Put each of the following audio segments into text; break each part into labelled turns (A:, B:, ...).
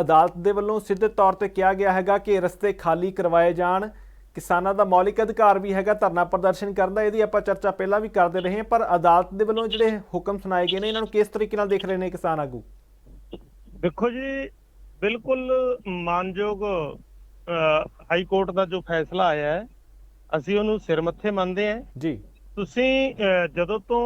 A: ਅਦਾਲਤ ਦੇ ਵੱਲੋਂ ਸਿੱਧੇ ਤੌਰ ਤੇ ਕਿਹਾ ਗਿਆ ਹੈਗਾ ਕਿ ਰਸਤੇ ਖਾਲੀ ਕਰਵਾਏ ਜਾਣ। ਕਿਸਾਨਾਂ ਦਾ ਮੌਲਿਕ ਅਧਿਕਾਰ ਵੀ ਹੈਗਾ ਧਰਨਾ ਪ੍ਰਦਰਸ਼ਨ ਕਰਨ ਦਾ ਇਹਦੀ ਆਪਾਂ ਚਰਚਾ ਪਹਿਲਾਂ ਵੀ ਕਰਦੇ ਰਹੇ ਹਾਂ ਪਰ ਅਦਾਲਤ ਦੇ ਵੱਲੋਂ ਜਿਹੜੇ ਹੁਕਮ ਸੁਣਾਏ ਗਏ ਨੇ ਇਹਨਾਂ ਨੂੰ ਕਿਸ ਤਰੀਕੇ ਨਾਲ ਦੇਖ ਰਹੇ ਨੇ ਕਿਸਾਨ ਆਗੂ?
B: ਦੇਖੋ ਜੀ ਬਿਲਕੁਲ ਮਾਨਯੋਗ ਹਾਈ ਕੋਰਟ ਦਾ ਜੋ ਫੈਸਲਾ ਆਇਆ ਹੈ ਅਸੀਂ ਉਹਨੂੰ ਸਿਰ ਮੱਥੇ ਮੰਨਦੇ ਹਾਂ।
A: ਜੀ।
B: ਤੁਸੀਂ ਜਦੋਂ ਤੋਂ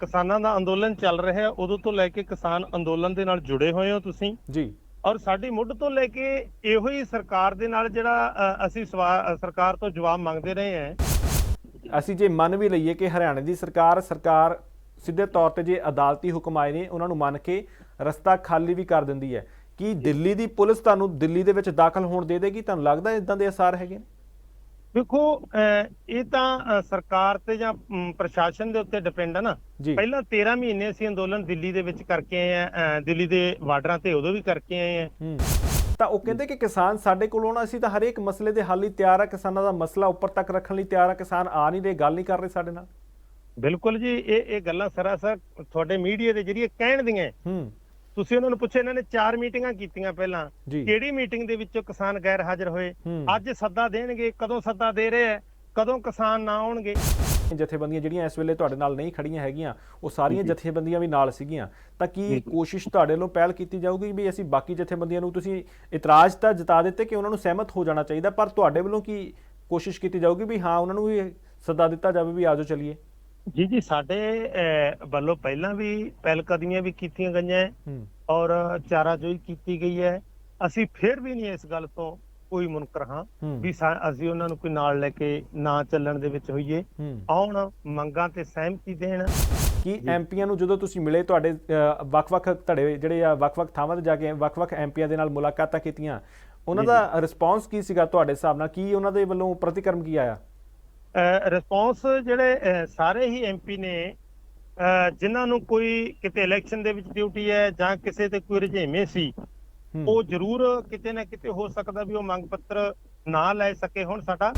B: ਕਿਸਾਨਾਂ ਦਾ ਅੰਦੋਲਨ ਚੱਲ ਰਿਹਾ ਹੈ ਉਦੋਂ ਤੋਂ ਲੈ ਕੇ ਕਿਸਾਨ ਅੰਦੋਲਨ ਦੇ ਨਾਲ ਜੁੜੇ ਹੋਏ ਹੋ ਤੁਸੀਂ।
A: ਜੀ।
B: ਔਰ ਸਾਡੀ ਮੁੱਢ ਤੋਂ ਲੈ ਕੇ ਇਹੋ ਹੀ ਸਰਕਾਰ ਦੇ ਨਾਲ ਜਿਹੜਾ ਅਸੀਂ ਸਵਾ- ਸਰਕਾਰ ਤੋਂ ਜਵਾਬ ਮੰਗਦੇ ਰਹੇ ਹਾਂ।
A: ਅਸੀਂ ਜੇ ਮੰਨ ਵੀ ਲਈਏ ਕਿ ਹਰਿਆਣਾ ਦੀ ਸਰਕਾਰ ਸਰਕਾਰ ਸਿੱਧੇ ਤੌਰ ਤੇ ਜੇ ਅਦਾਲਤੀ ਹੁਕਮ ਆਏ ਨੇ, ਉਹਨਾਂ ਨੂੰ ਮੰਨ ਕੇ ਰਸਤਾ ਖਾਲੀ ਵੀ ਕਰ ਦਿੰਦੀ ਹੈ। ਕੀ ਦਿੱਲੀ ਦੀ ਪੁਲਿਸ ਤੁਹਾਨੂੰ ਦਿੱਲੀ ਦੇ ਵਿੱਚ ਦਾਖਲ ਹੋਣ ਦੇ ਦੇਗੀ? ਤੁਹਾਨੂੰ ਲੱਗਦਾ ਇਦਾਂ ਦੇ ਅਸਾਰ ਹੈਗੇ ਨੇ?
B: ਦੇਖੋ ਇਹ ਤਾਂ ਸਰਕਾਰ ਤੇ ਜਾਂ ਪ੍ਰਸ਼ਾਸਨ ਦੇ ਉੱਤੇ ਡਿਪੈਂਡ ਹੈ ਨਾ। ਪਹਿਲਾਂ 13 ਮਹੀਨੇ ਅਸੀਂ ਅੰਦੋਲਨ ਦਿੱਲੀ ਦੇ ਵਿੱਚ ਕਰਕੇ ਆਏ ਆ ਦਿੱਲੀ ਦੇ ਬਾਰਡਰਾਂ ਤੇ ਉਦੋਂ ਵੀ ਕਰਕੇ ਆਏ ਆ।
A: ਤਾਂ ਉਹ ਕਹਿੰਦੇ ਕਿ ਕਿਸਾਨ ਸਾਡੇ ਕੋਲ ਆਉਣਾ ਅਸੀਂ ਤਾਂ ਹਰੇਕ ਮਸਲੇ ਦੇ ਹੱਲ ਲਈ ਤਿਆਰ ਆ ਕਿਸਾਨਾਂ ਦਾ ਮਸਲਾ ਉੱਪਰ ਤੱਕ ਰੱਖਣ ਲਈ ਤਿਆਰ ਆ ਕਿਸਾਨ ਆ ਨਹੀਂ ਰਹੇ ਗੱਲ ਨਹੀਂ ਕਰ ਰਹੇ ਸਾਡੇ ਨਾਲ।
B: ਬਿਲਕੁਲ ਜੀ ਇਹ ਇਹ ਗੱਲਾਂ ਸਰਾਸਰ ਤੁਹਾਡੇ ਮੀਡੀਆ ਦੇ ਜਰੀਏ ਕਹਿਣ ਦੀਆਂ।
A: ਹੂੰ।
B: ਤੁਸੀਂ ਉਹਨਾਂ ਨੂੰ ਪੁੱਛਿਆ ਇਹਨਾਂ ਨੇ ਚਾਰ ਮੀਟਿੰਗਾਂ ਕੀਤੀਆਂ ਪਹਿਲਾਂ। ਕਿਹੜੀ ਮੀਟਿੰਗ ਦੇ ਵਿੱਚੋਂ ਕਿਸਾਨ ਗੈਰ ਹਾਜ਼ਰ ਹੋਏ?
A: ਹੂੰ।
B: ਅੱਜ ਸੱਦਾ ਦੇਣਗੇ ਕਦੋਂ ਸੱਦਾ ਦੇ ਰਹੇ ਆ ਕਦੋਂ ਕਿਸਾਨ ਨਾ ਆਉਣਗੇ?
A: ਜਥੇਬੰਦੀਆਂ ਜਿਹੜੀਆਂ ਇਸ ਵੇਲੇ ਤੁਹਾਡੇ ਨਾਲ ਨਹੀਂ ਖੜੀਆਂ ਹੈਗੀਆਂ ਉਹ ਸਾਰੀਆਂ। ਜਥੇਬੰਦੀਆਂ ਵੀ ਨਾਲ ਸੀਗੀਆਂ। ਤਾਂ ਕੀ। ਕੋਸ਼ਿਸ਼ ਤੁਹਾਡੇ ਵੱਲੋਂ ਪਹਿਲ ਕੀਤੀ ਜਾਊਗੀ ਵੀ ਅਸੀਂ ਬਾਕੀ ਜਥੇਬੰਦੀਆਂ ਨੂੰ ਤੁਸੀਂ ਇਤਰਾਜ਼ ਤਾਂ ਜਤਾ ਦਿੱਤੇ ਕਿ ਉਹਨਾਂ ਨੂੰ ਸਹਿਮਤ ਹੋ ਜਾਣਾ ਚਾਹੀਦਾ ਪਰ ਤੁਹਾਡੇ ਵੱਲੋਂ ਕੀ ਕੋਸ਼ਿਸ਼ ਕੀਤੀ ਜਾਊਗੀ ਵੀ ਹਾਂ ਉਹਨਾਂ ਨੂੰ ਵੀ ਸੱਦਾ ਦਿੱਤਾ ਜਾਵੇ ਵੀ ਆਜੋ ਚੱਲੀਏ?
B: ਜੀ ਜੀ ਸਾਡੇ ਵੱਲੋਂ ਪਹਿਲਾਂ ਵੀ ਪਹਿਲਕਦਮੀਆਂ ਵੀ ਕੀਤੀਆਂ ਗਈਆਂ ਔਰ ਚਾਰਾਜੋਈ ਕੀਤੀ ਗਈ ਹੈ। ਅਸੀਂ ਫਿਰ ਵੀ ਨਹੀਂ ਇਸ ਗੱਲ ਤੋਂ ਕੋਈ ਮੁਨਕਰ ਹਾਂ ਵੀ ਅਸੀਂ ਉਹਨਾਂ ਨੂੰ ਕੋਈ ਨਾਲ ਲੈ ਕੇ ਨਾ ਚੱਲਣ ਦੇ ਵਿੱਚ ਹੋਈਏ। ਆਉਣ ਮੰਗਾਂ ਤੇ ਸਹਿਮਤੀ ਦੇਣ।
A: ਕੀ ਐਮਪੀਆਂ ਨੂੰ ਜਦੋਂ ਤੁਸੀਂ ਮਿਲੇ ਤੁਹਾਡੇ ਵੱਖ-ਵੱਖ ਧੜੇ ਜਿਹੜੇ ਆ ਵੱਖ-ਵੱਖ ਥਾਵਾਂ ਤੇ ਜਾ ਕੇ ਵੱਖ-ਵੱਖ ਐਮਪੀਆਂ ਦੇ ਨਾਲ ਮੁਲਾਕਾਤਾਂ ਕੀਤੀਆਂ ਉਹਨਾਂ ਦਾ ਰਿਸਪੌਂਸ ਕੀ ਸੀਗਾ ਤੁਹਾਡੇ ਹਿਸਾਬ ਨਾਲ? ਕੀ ਉਹਨਾਂ ਦੇ ਵੱਲੋਂ ਪ੍ਰਤੀਕਰਮ ਕੀ ਆਇਆ?
B: ਰਿਸਪੌਂਸ ਜਿਹੜੇ ਸਾਰੇ ਹੀ ਐਮਪੀ ਨੇ ਜਿਨ੍ਹਾਂ ਨੂੰ ਕੋਈ ਕਿਤੇ ਇਲੈਕਸ਼ਨ ਦੇ ਵਿੱਚ ਡਿਊਟੀ ਹੈ ਜਾਂ ਕਿਸੇ ਤੇ ਕੋਈ ਰੁਝੇਵੇਂ ਸੀ। ਉਹ ਜ਼ਰੂਰ ਕਿਤੇ ਨਾ ਕਿਤੇ ਹੋ ਸਕਦਾ ਵੀ ਉਹ ਮੰਗ ਪੱਤਰ ਨਾ ਲੈ ਸਕੇ ਹੁਣ ਸਾਡਾ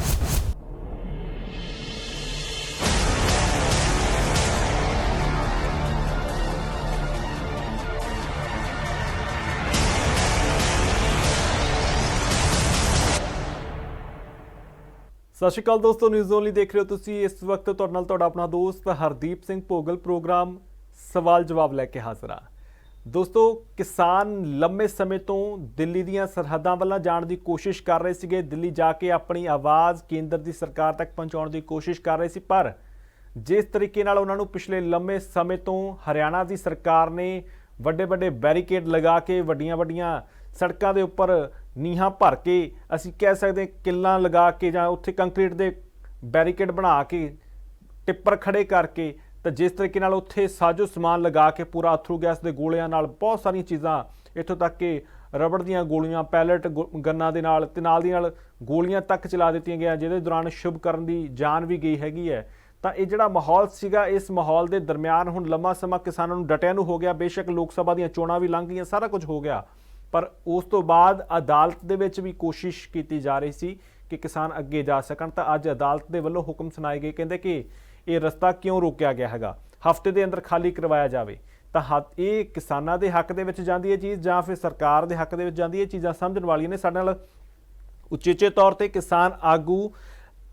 A: ਸਤਿ ਸ਼੍ਰੀ ਅਕਾਲ ਦੋਸਤੋ ਨਿਊਜ਼ ਓਨਲੀ ਦੇਖ ਰਹੇ ਹੋ ਤੁਸੀਂ। ਇਸ ਵਕਤ ਤੁਹਾਡੇ ਨਾਲ ਤੁਹਾਡਾ ਆਪਣਾ ਦੋਸਤ ਹਰਦੀਪ ਸਿੰਘ ਭੋਗਲ ਪ੍ਰੋਗਰਾਮ ਸਵਾਲ ਜਵਾਬ ਲੈ ਕੇ ਹਾਜ਼ਰ ਆ ਦੋਸਤੋ, ਕਿਸਾਨ ਲੰਮੇ ਸਮੇਂ ਤੋਂ ਦਿੱਲੀ ਦੀਆਂ ਸਰਹੱਦਾਂ ਵੱਲ ਜਾਣ ਦੀ ਕੋਸ਼ਿਸ਼ ਕਰ ਰਹੇ ਸੀਗੇ। ਦਿੱਲੀ ਜਾ ਕੇ ਆਪਣੀ ਆਵਾਜ਼ ਕੇਂਦਰ ਦੀ ਸਰਕਾਰ ਤੱਕ ਪਹੁੰਚਾਉਣ ਦੀ ਕੋਸ਼ਿਸ਼ ਕਰ ਰਹੇ ਸੀ, ਪਰ ਜਿਸ ਤਰੀਕੇ ਨਾਲ ਉਹਨਾਂ ਨੂੰ ਪਿਛਲੇ ਲੰਮੇ ਸਮੇਂ ਤੋਂ ਹਰਿਆਣਾ ਦੀ ਸਰਕਾਰ ਨੇ ਵੱਡੇ ਵੱਡੇ ਬੈਰੀਕੇਡ ਲਗਾ ਕੇ ਵੱਡੀਆਂ ਵੱਡੀਆਂ ਸੜਕਾਂ ਦੇ ਉੱਪਰ ਨੀਹਾਂ ਭਰ ਕੇ ਅਸੀਂ ਕਹਿ ਸਕਦੇ ਕਿੱਲਾਂ ਲਗਾ ਕੇ ਜਾਂ ਉੱਥੇ ਕੰਕਰੀਟ ਦੇ ਬੈਰੀਕੇਡ ਬਣਾ ਕੇ, ਟਿੱਪਰ ਖੜੇ ਕਰਕੇ ਤਾਂ ਜਿਸ ਤਰੀਕੇ ਨਾਲ ਉੱਥੇ ਸਾਜੋ ਸਮਾਨ ਲਗਾ ਕੇ ਪੂਰਾ ਅਥਰੂ ਗੈਸ ਦੇ ਗੋਲਿਆਂ ਨਾਲ ਬਹੁਤ ਸਾਰੀਆਂ ਚੀਜ਼ਾਂ ਇੱਥੋਂ ਤੱਕ ਕਿ ਰਬੜ ਦੀਆਂ ਗੋਲੀਆਂ, ਪੈਲਟ ਗੰਨਾਂ ਦੇ ਨਾਲ ਤੇ ਨਾਲ ਦੀ ਨਾਲ ਗੋਲੀਆਂ ਤੱਕ ਚਲਾ ਦਿੱਤੀਆਂ ਗਈਆਂ, ਜਿਹਦੇ ਦੌਰਾਨ ਸ਼ੁਭ ਕਰਨ ਦੀ ਜਾਨ ਵੀ ਗਈ ਹੈਗੀ ਹੈ। ਤਾਂ ਇਹ ਜਿਹੜਾ ਮਾਹੌਲ ਸੀਗਾ, ਇਸ ਮਾਹੌਲ ਦੇ ਦਰਮਿਆਨ ਹੁਣ ਲੰਮਾ ਸਮਾਂ ਕਿਸਾਨਾਂ ਨੂੰ ਡਟਿਆ ਨੂੰ ਹੋ ਗਿਆ, ਬੇਸ਼ੱਕ ਲੋਕ ਸਭਾ ਦੀਆਂ ਚੋਣਾਂ ਵੀ ਲੰਘ ਗਈਆਂ, ਸਾਰਾ ਕੁਝ ਹੋ ਗਿਆ। ਪਰ ਉਸ ਤੋਂ ਬਾਅਦ ਅਦਾਲਤ ਦੇ ਵਿੱਚ ਵੀ ਕੋਸ਼ਿਸ਼ ਕੀਤੀ ਜਾ ਰਹੀ ਸੀ ਕਿ ਕਿਸਾਨ ਅੱਗੇ ਜਾ ਸਕਣ। ਤਾਂ ਅੱਜ ਅਦਾਲਤ ਦੇ ਵੱਲੋਂ ਹੁਕਮ ਸੁਣਾਏ ਗਏ। ਕਹਿੰਦੇ ਕਿ ਇਹ ਰਸਤਾ ਕਿਉਂ ਰੋਕਿਆ ਗਿਆ ਹੈਗਾ? ਹਫ਼ਤੇ ਦੇ ਅੰਦਰ ਖਾਲੀ ਕਰਵਾਇਆ ਜਾਵੇ। ਤਾਂ ਹੱਥ ਇਹ ਕਿਸਾਨਾਂ ਦੇ ਹੱਕ ਦੇ ਵਿੱਚ ਜਾਂਦੀ ਹੈ ਚੀਜ਼ ਜਾਂ ਫਿਰ ਸਰਕਾਰ ਦੇ ਹੱਕ ਦੇ ਵਿੱਚ ਜਾਂਦੀ ਹੈ? ਇਹ ਚੀਜ਼ਾਂ ਸਮਝਣ ਵਾਲੀਆਂ ਨੇ। ਸਾਡੇ ਨਾਲ ਉਚੇਚੇ ਤੌਰ ਤੇ ਕਿਸਾਨ ਆਗੂ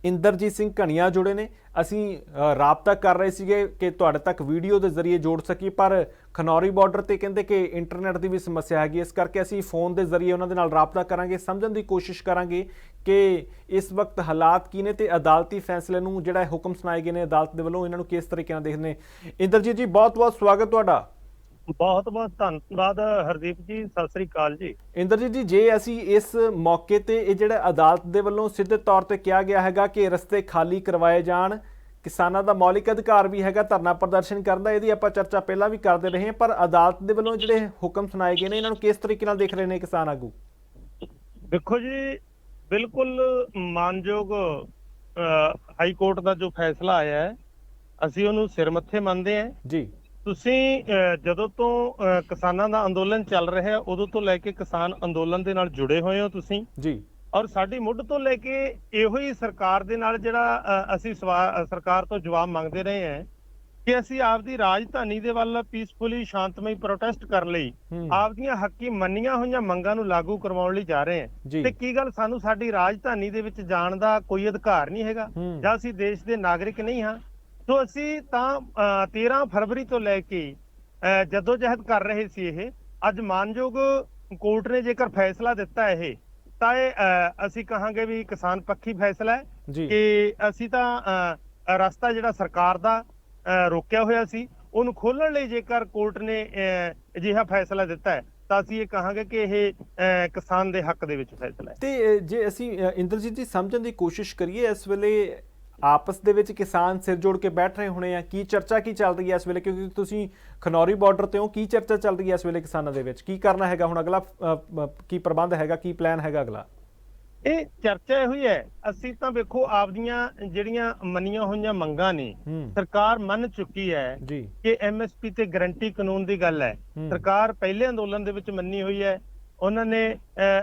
A: ਇੰਦਰਜੀਤ ਸਿੰਘ ਘਣੀਆ ਜੁੜੇ ਨੇ। ਅਸੀਂ ਰਾਬਤਾ ਕਰ ਰਹੇ ਸੀਗੇ ਕਿ ਤੁਹਾਡੇ ਤੱਕ ਵੀਡੀਓ ਦੇ ਜ਼ਰੀਏ ਜੋੜ ਸਕੀ ਪਰ ਖਨੌਰੀ ਬਾਰਡਰ ਤੇ ਕਹਿੰਦੇ ਕਿ ਇੰਟਰਨੈਟ ਦੀ ਵੀ ਸਮੱਸਿਆ ਹੈਗੀ ਇਸ ਕਰਕੇ ਅਸੀਂ ਫੋਨ ਦੇ ਜ਼ਰੀਏ ਉਹਨਾਂ ਦੇ ਨਾਲ ਰਾਬਤਾ ਕਰਾਂਗੇ, ਸਮਝਣ ਦੀ ਕੋਸ਼ਿਸ਼ ਕਰਾਂਗੇ ਕਿ ਇਸ ਵਕਤ ਹਾਲਾਤ ਕੀ ਨੇ ਤੇ ਅਦਾਲਤੀ ਫੈਸਲੇ ਨੂੰ ਜਿਹੜਾ ਹੁਕਮ ਸੁਣਾਏ ਗਏ ਨੇ, ਅਦਾਲਤ ਦੇ ਵੱਲੋਂ ਇਹਨਾਂ ਨੂੰ ਕਿਸ ਤਰੀਕੇ ਨਾਲ ਦੇਖਦੇ ਨੇ। ਇੰਦਰਜੀਤ ਜੀ ਬਹੁਤ ਬਹੁਤ ਸਵਾਗਤ ਤੁਹਾਡਾ।
B: ਬਹੁਤ ਬਹੁਤ ਧੰਨਵਾਦ ਹਰਦੀਪ ਜੀ ਸਤਿ ਸ੍ਰੀ ਅਕਾਲ ਜੀ।
A: ਇੰਦਰਜੀਤ ਜੀ ਜੇ ਅਸੀਂ ਇਸ ਮੌਕੇ ਤੇ ਇਹ ਜਿਹੜਾ ਅਦਾਲਤ ਦੇ ਵੱਲੋਂ ਸਿੱਧੇ ਤੌਰ ਤੇ ਕਿਹਾ ਗਿਆ ਹੈਗਾ ਕਿ ਰਸਤੇ ਖਾਲੀ ਕਰਵਾਏ ਜਾਣ ਕਿਸਾਨਾਂ ਦਾ ਮੌਲਿਕ ਅਧਿਕਾਰ ਵੀ ਹੈਗਾ ਧਰਨਾ ਪ੍ਰਦਰਸ਼ਨ ਕਰਨ ਦਾ ਇਹਦੀ ਆਪਾਂ ਚਰਚਾ ਪਹਿਲਾਂ ਵੀ ਕਰਦੇ ਰਹੇ ਹਾਂ ਪਰ ਅਦਾਲਤ ਦੇ ਵੱਲੋਂ ਜਿਹੜੇ ਹੁਕਮ ਸੁਣਾਏ ਗਏ ਨੇ ਇਹਨਾਂ ਨੂੰ ਕਿਸ ਤਰੀਕੇ ਨਾਲ ਦੇਖ ਰਹੇ ਨੇ ਕਿਸਾਨ ਆਗੂ?
B: ਦੇਖੋ ਜੀ ਬਿਲਕੁਲ ਮਾਨਯੋਗ ਹਾਈ ਕੋਰਟ ਦਾ ਜੋ ਫੈਸਲਾ ਆਇਆ ਹੈ ਅਸੀਂ ਉਹਨੂੰ ਸਿਰ ਮੱਥੇ ਮੰਨਦੇ ਹਾਂ।
A: ਜੀ।
B: ਤੁਸੀਂ ਜਦੋਂ ਤੋਂ ਕਿਸਾਨਾਂ ਦਾ ਅੰਦੋਲਨ ਚੱਲ ਰਿਹਾ ਹੈ ਉਦੋਂ ਤੋਂ ਲੈ ਕੇ ਕਿਸਾਨ ਅੰਦੋਲਨ ਦੇ ਨਾਲ ਜੁੜੇ ਹੋਏ ਹੋ ਤੁਸੀਂ?
A: ਜੀ।
B: ਔਰ ਸਾਡੀ ਮੁੱਢ ਤੋਂ ਲੈ ਕੇ ਇਹੋ ਹੀ ਸਰਕਾਰ ਦੇ ਨਾਲ ਜਿਹੜਾ ਅਸੀਂ ਸਰਕਾਰ ਤੋਂ ਜਵਾਬ ਮੰਗਦੇ ਰਹੇ ਹਾਂ ਕਿ ਅਸੀਂ ਆਪਦੀ ਰਾਜਧਾਨੀ ਦੇ ਵੱਲ ਪੀਸਫੁਲੀ ਸ਼ਾਂਤਮਈ ਪ੍ਰੋਟੈਸਟ ਕਰਨ ਲਈ ਆਪਦੀਆਂ ਹੱਕੀ ਮੰਨੀਆਂ ਹੋਈਆਂ ਮੰਗਾਂ ਨੂੰ ਲਾਗੂ ਕਰਵਾਉਣ ਲਈ ਜਾ ਰਹੇ ਹਾਂ। ਤੇ ਕੀ ਗੱਲ ਸਾਨੂੰ ਸਾਡੀ ਰਾਜਧਾਨੀ ਦੇ ਵਿੱਚ ਜਾਣ ਦਾ ਕੋਈ ਅਧਿਕਾਰ ਨਹੀਂ ਹੈਗਾ? ਜਾਂ ਅਸੀਂ ਦੇਸ਼ ਦੇ ਨਾਗਰਿਕ ਨਹੀਂ ਹਾਂ? ਸੋ ਅਸੀਂ ਤਾਂ ਅਹ, 13 ਫਰਵਰੀ ਤੋਂ ਲੈ ਕੇ ਅਹ, ਜਦੋਜਹਿਦ ਕਰ ਰਹੇ ਸੀ ਇਹ। ਅੱਜ ਮਾਨਯੋਗ ਕੋਰਟ ਨੇ ਜੇਕਰ ਫੈਸਲਾ ਦਿੱਤਾ ਇਹ ਤਾਂ ਇਹ ਅਸੀਂ ਕਹਾਂਗੇ ਵੀ ਕਿਸਾਨ ਪੱਖੀ ਫੈਸਲਾ ਹੈ ਕਿ ਅਸੀਂ ਤਾਂ ਰਸਤਾ ਜਿਹੜਾ ਸਰਕਾਰ ਦਾ ਰੋਕਿਆ ਹੋਇਆ ਸੀ ਉਹਨੂੰ ਖੋਲਣ ਲਈ ਜੇਕਰ ਕੋਰਟ ਨੇ ਅਜਿਹਾ ਫੈਸਲਾ ਦਿੱਤਾ ਹੈ ਤਾਂ ਅਸੀਂ ਇਹ ਕਹਾਂਗੇ ਕਿ ਇਹ ਕਿਸਾਨ ਦੇ ਹੱਕ ਦੇ ਵਿੱਚ ਫੈਸਲਾ ਹੈ।
A: ਤੇ ਜੇ ਅਸੀਂ ਇੰਦਰਜੀਤ ਜੀ ਸਮਝਣ ਦੀ ਕੋਸ਼ਿਸ਼ ਕਰੀਏ ਇਸ ਵੇਲੇ ਆਪਸ ਦੇ ਵਿੱਚ ਕਿਸਾਨ ਸਿਰ ਜੋੜ ਕੇ ਬੈਠ ਰਹੇ ਹੋਣੇ ਆ। ਕੀ ਚਰਚਾ ਕੀ ਚੱਲ ਰਹੀ ਹੈ ਇਸ ਵੇਲੇ? ਕਿਉਂਕਿ ਤੁਸੀਂ ਖਨੌਰੀ ਬਾਰਡਰ ਤੇ ਹੋ ਕੀ ਚਰਚਾ ਚੱਲ ਰਹੀ ਹੈ ਇਸ ਵੇਲੇ ਕਿਸਾਨਾਂ ਦੇ ਵਿੱਚ? ਕੀ ਕਰਨਾ ਹੈਗਾ ਹੁਣ ਅਗਲਾ ਕੀ ਪ੍ਰਬੰਧ ਹੈਗਾ ਕੀ ਪਲਾਨ ਹੈਗਾ ਅਗਲਾ?
B: ਇਹ ਚਰਚਾ ਇਹ ਹੋਈ ਹੈ। ਅਸੀਂ ਤਾਂ ਵੇਖੋ ਆਪਦੀਆਂ ਜਿਹੜੀਆਂ ਮੰਨੀਆਂ ਹੋਈਆਂ ਮੰਗਾਂ ਨੇ ਸਰਕਾਰ ਮੰਨ ਚੁੱਕੀ ਹੈ ਕਿ ਐਮਐਸਪੀ ਤੇ ਗਰੰਟੀ ਕਾਨੂੰਨ ਦੀ ਗੱਲ ਹੈ। ਸਰਕਾਰ ਪਹਿਲੇ ਅੰਦੋਲਨ ਦੇ ਵਿੱਚ ਮੰਨੀ ਹੋਈ ਹੈ। ਉਹਨਾਂ ਨੇ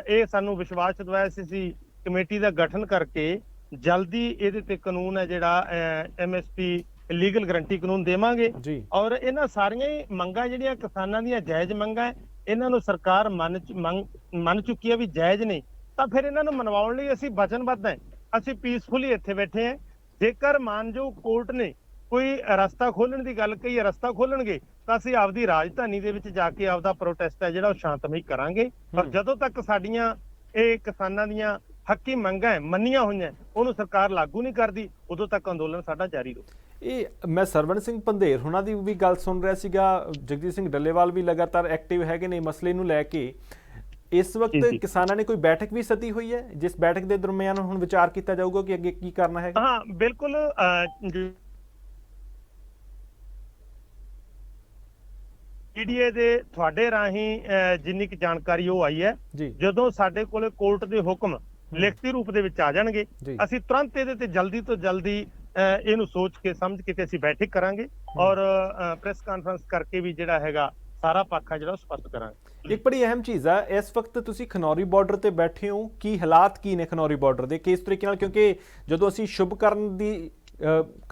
B: ਇਹ ਸਾਨੂੰ ਵਿਸ਼ਵਾਸ ਦਿਵਾਇਆ ਸੀ ਸੀ ਕਮੇਟੀ ਦਾ ਗਠਨ ਕਰਕੇ ਜਲਦੀ ਇਹਦੇ ਤੇ ਕਾਨੂੰਨ ਹੈ ਜਿਹੜਾ ਐਮਐਸਪੀ ਲੀਗਲ ਗਰੰਟੀ ਕਾਨੂੰਨ ਦੇਵਾਂਗੇ। ਔਰ ਇਹਨਾਂ ਸਾਰੀਆਂ ਹੀ ਮੰਗਾਂ ਜਿਹੜੀਆਂ ਕਿਸਾਨਾਂ ਦੀਆਂ ਜਾਇਜ਼ ਮੰਗਾਂ ਹੈ ਇਹਨਾਂ ਨੂੰ ਸਰਕਾਰ ਮੰਨ ਚੁੱਕੀ ਹੈ ਵੀ ਜਾਇਜ਼ ਨੇ ਤਾਂ ਫਿਰ ਇਹਨਾਂ ਨੂੰ ਮਨਵਾਉਣ ਲਈ ਅਸੀਂ ਵਚਨਬੱਧ ਹਾਂ। ਅਸੀਂ ਪੀਸਫੁਲੀ ਇੱਥੇ ਬੈਠੇ ਹਾਂ। ਜੇਕਰ ਮਾਨਯੋਗ ਕੋਰਟ ਨੇ ਕੋਈ ਰਸਤਾ ਖੋਲਣ ਦੀ ਗੱਲ ਕਹੀ ਹੈ ਰਸਤਾ ਖੋਲਣਗੇ ਤਾਂ ਅਸੀਂ ਆਪਦੀ ਰਾਜਧਾਨੀ ਦੇ ਵਿੱਚ ਜਾ ਕੇ ਆਪਦਾ ਪ੍ਰੋਟੈਸਟ ਹੈ ਜਿਹੜਾ ਉਹ ਸ਼ਾਂਤਮਈ ਕਰਾਂਗੇ। ਪਰ। ਜਦੋਂ ਤੱਕ ਸਾਡੀਆਂ ਇਹ ਕਿਸਾਨਾਂ ਦੀਆਂ ਹੱਕੀ ਮੰਗਾਂ ਹੈ, ਮੰਨੀਆਂ ਹੋਈਆਂ ਉਹਨੂੰ ਸਰਕਾਰ ਲਾਗੂ ਨਹੀਂ ਕਰਦੀ ਉਦੋਂ ਤੱਕ ਅੰਦੋਲਨ ਸਾਡਾ ਜਾਰੀ ਰਹੂ।
A: ਇਹ ਮੈਂ ਸਰਵਣ ਸਿੰਘ ਪੰਧੇਰ ਹੁਣਾਂ ਦੀ ਵੀ ਗੱਲ ਸੁਣ ਰਿਹਾ ਸੀਗਾ ਜਗਜੀਤ ਸਿੰਘ ਡੱਲੇਵਾਲ ਵੀ ਲਗਾਤਾਰ ਐਕਟਿਵ ਹੈਗੇ ਨੇ ਮਸਲੇ ਨੂੰ ਲੈ ਕੇ। ਇਸ ਵਕਤ। ਕਿਸਾਨਾਂ ਨੇ ਕੋਈ ਬੈਠਕ ਵੀ ਸੱਦੀ ਹੋਈ ਹੈ ਜਿਸ ਬੈਠਕ ਦੇ ਦਰਮਿਆਨ ਹੁਣ ਵਿਚਾਰ ਕੀਤਾ ਜਾਊਗਾ ਕਿ ਅੱਗੇ ਕੀ ਕਰਨਾ ਹੈਗਾ?
B: ਹਾਂ ਬਿਲਕੁਲ ਈਡੀਏ ਦੇ ਤੁਹਾਡੇ ਰਾਹੀਂ ਜਿੰਨੀ ਕੁ ਜਾਣਕਾਰੀ ਉਹ ਆਈ ਹੈ ਜਦੋਂ ਸਾਡੇ ਕੋਲੇ ਕੋਰਟ ਦੇ ਹੁਕਮ ਲਿਖਤੀ ਰੂਪ ਦੇ ਵਿੱਚ ਆ ਜਾਣਗੇ। ਅਸੀਂ ਤੁਰੰਤ ਇਹਦੇ ਤੇ ਜਲਦੀ ਤੋਂ ਜਲਦੀ ਇਹਨੂੰ ਸੋਚ ਕੇ ਸਮਝ ਕੇ ਤੇ ਅਸੀਂ ਬੈਠਕ ਕਰਾਂਗੇ ਔਰ ਪ੍ਰੈਸ ਕਾਨਫਰੰਸ ਕਰਕੇ ਵੀ ਜਿਹੜਾ ਹੈਗਾ ਸਾਰਾ ਪੱਖ ਜਿਹੜਾ ਸਪਸ਼ਟ ਕਰਾਂਗੇ।
A: ਇੱਕ ਬੜੀ ਅਹਿਮ ਚੀਜ਼ ਆ ਇਸ ਵਕਤ ਤੁਸੀਂ ਖਨੌਰੀ ਬਾਰਡਰ ਤੇ ਬੈਠੇ ਹੋ ਕੀ ਹਾਲਾਤ ਕੀ ਨੇ ਖਨੌਰੀ ਬਾਰਡਰ ਦੇ? ਕਿਸ ਤਰੀਕੇ ਨਾਲ? ਕਿਉਂਕਿ ਜਦੋਂ ਅਸੀਂ ਸ਼ੁਭਕਰਨ ਦੀ ਅ,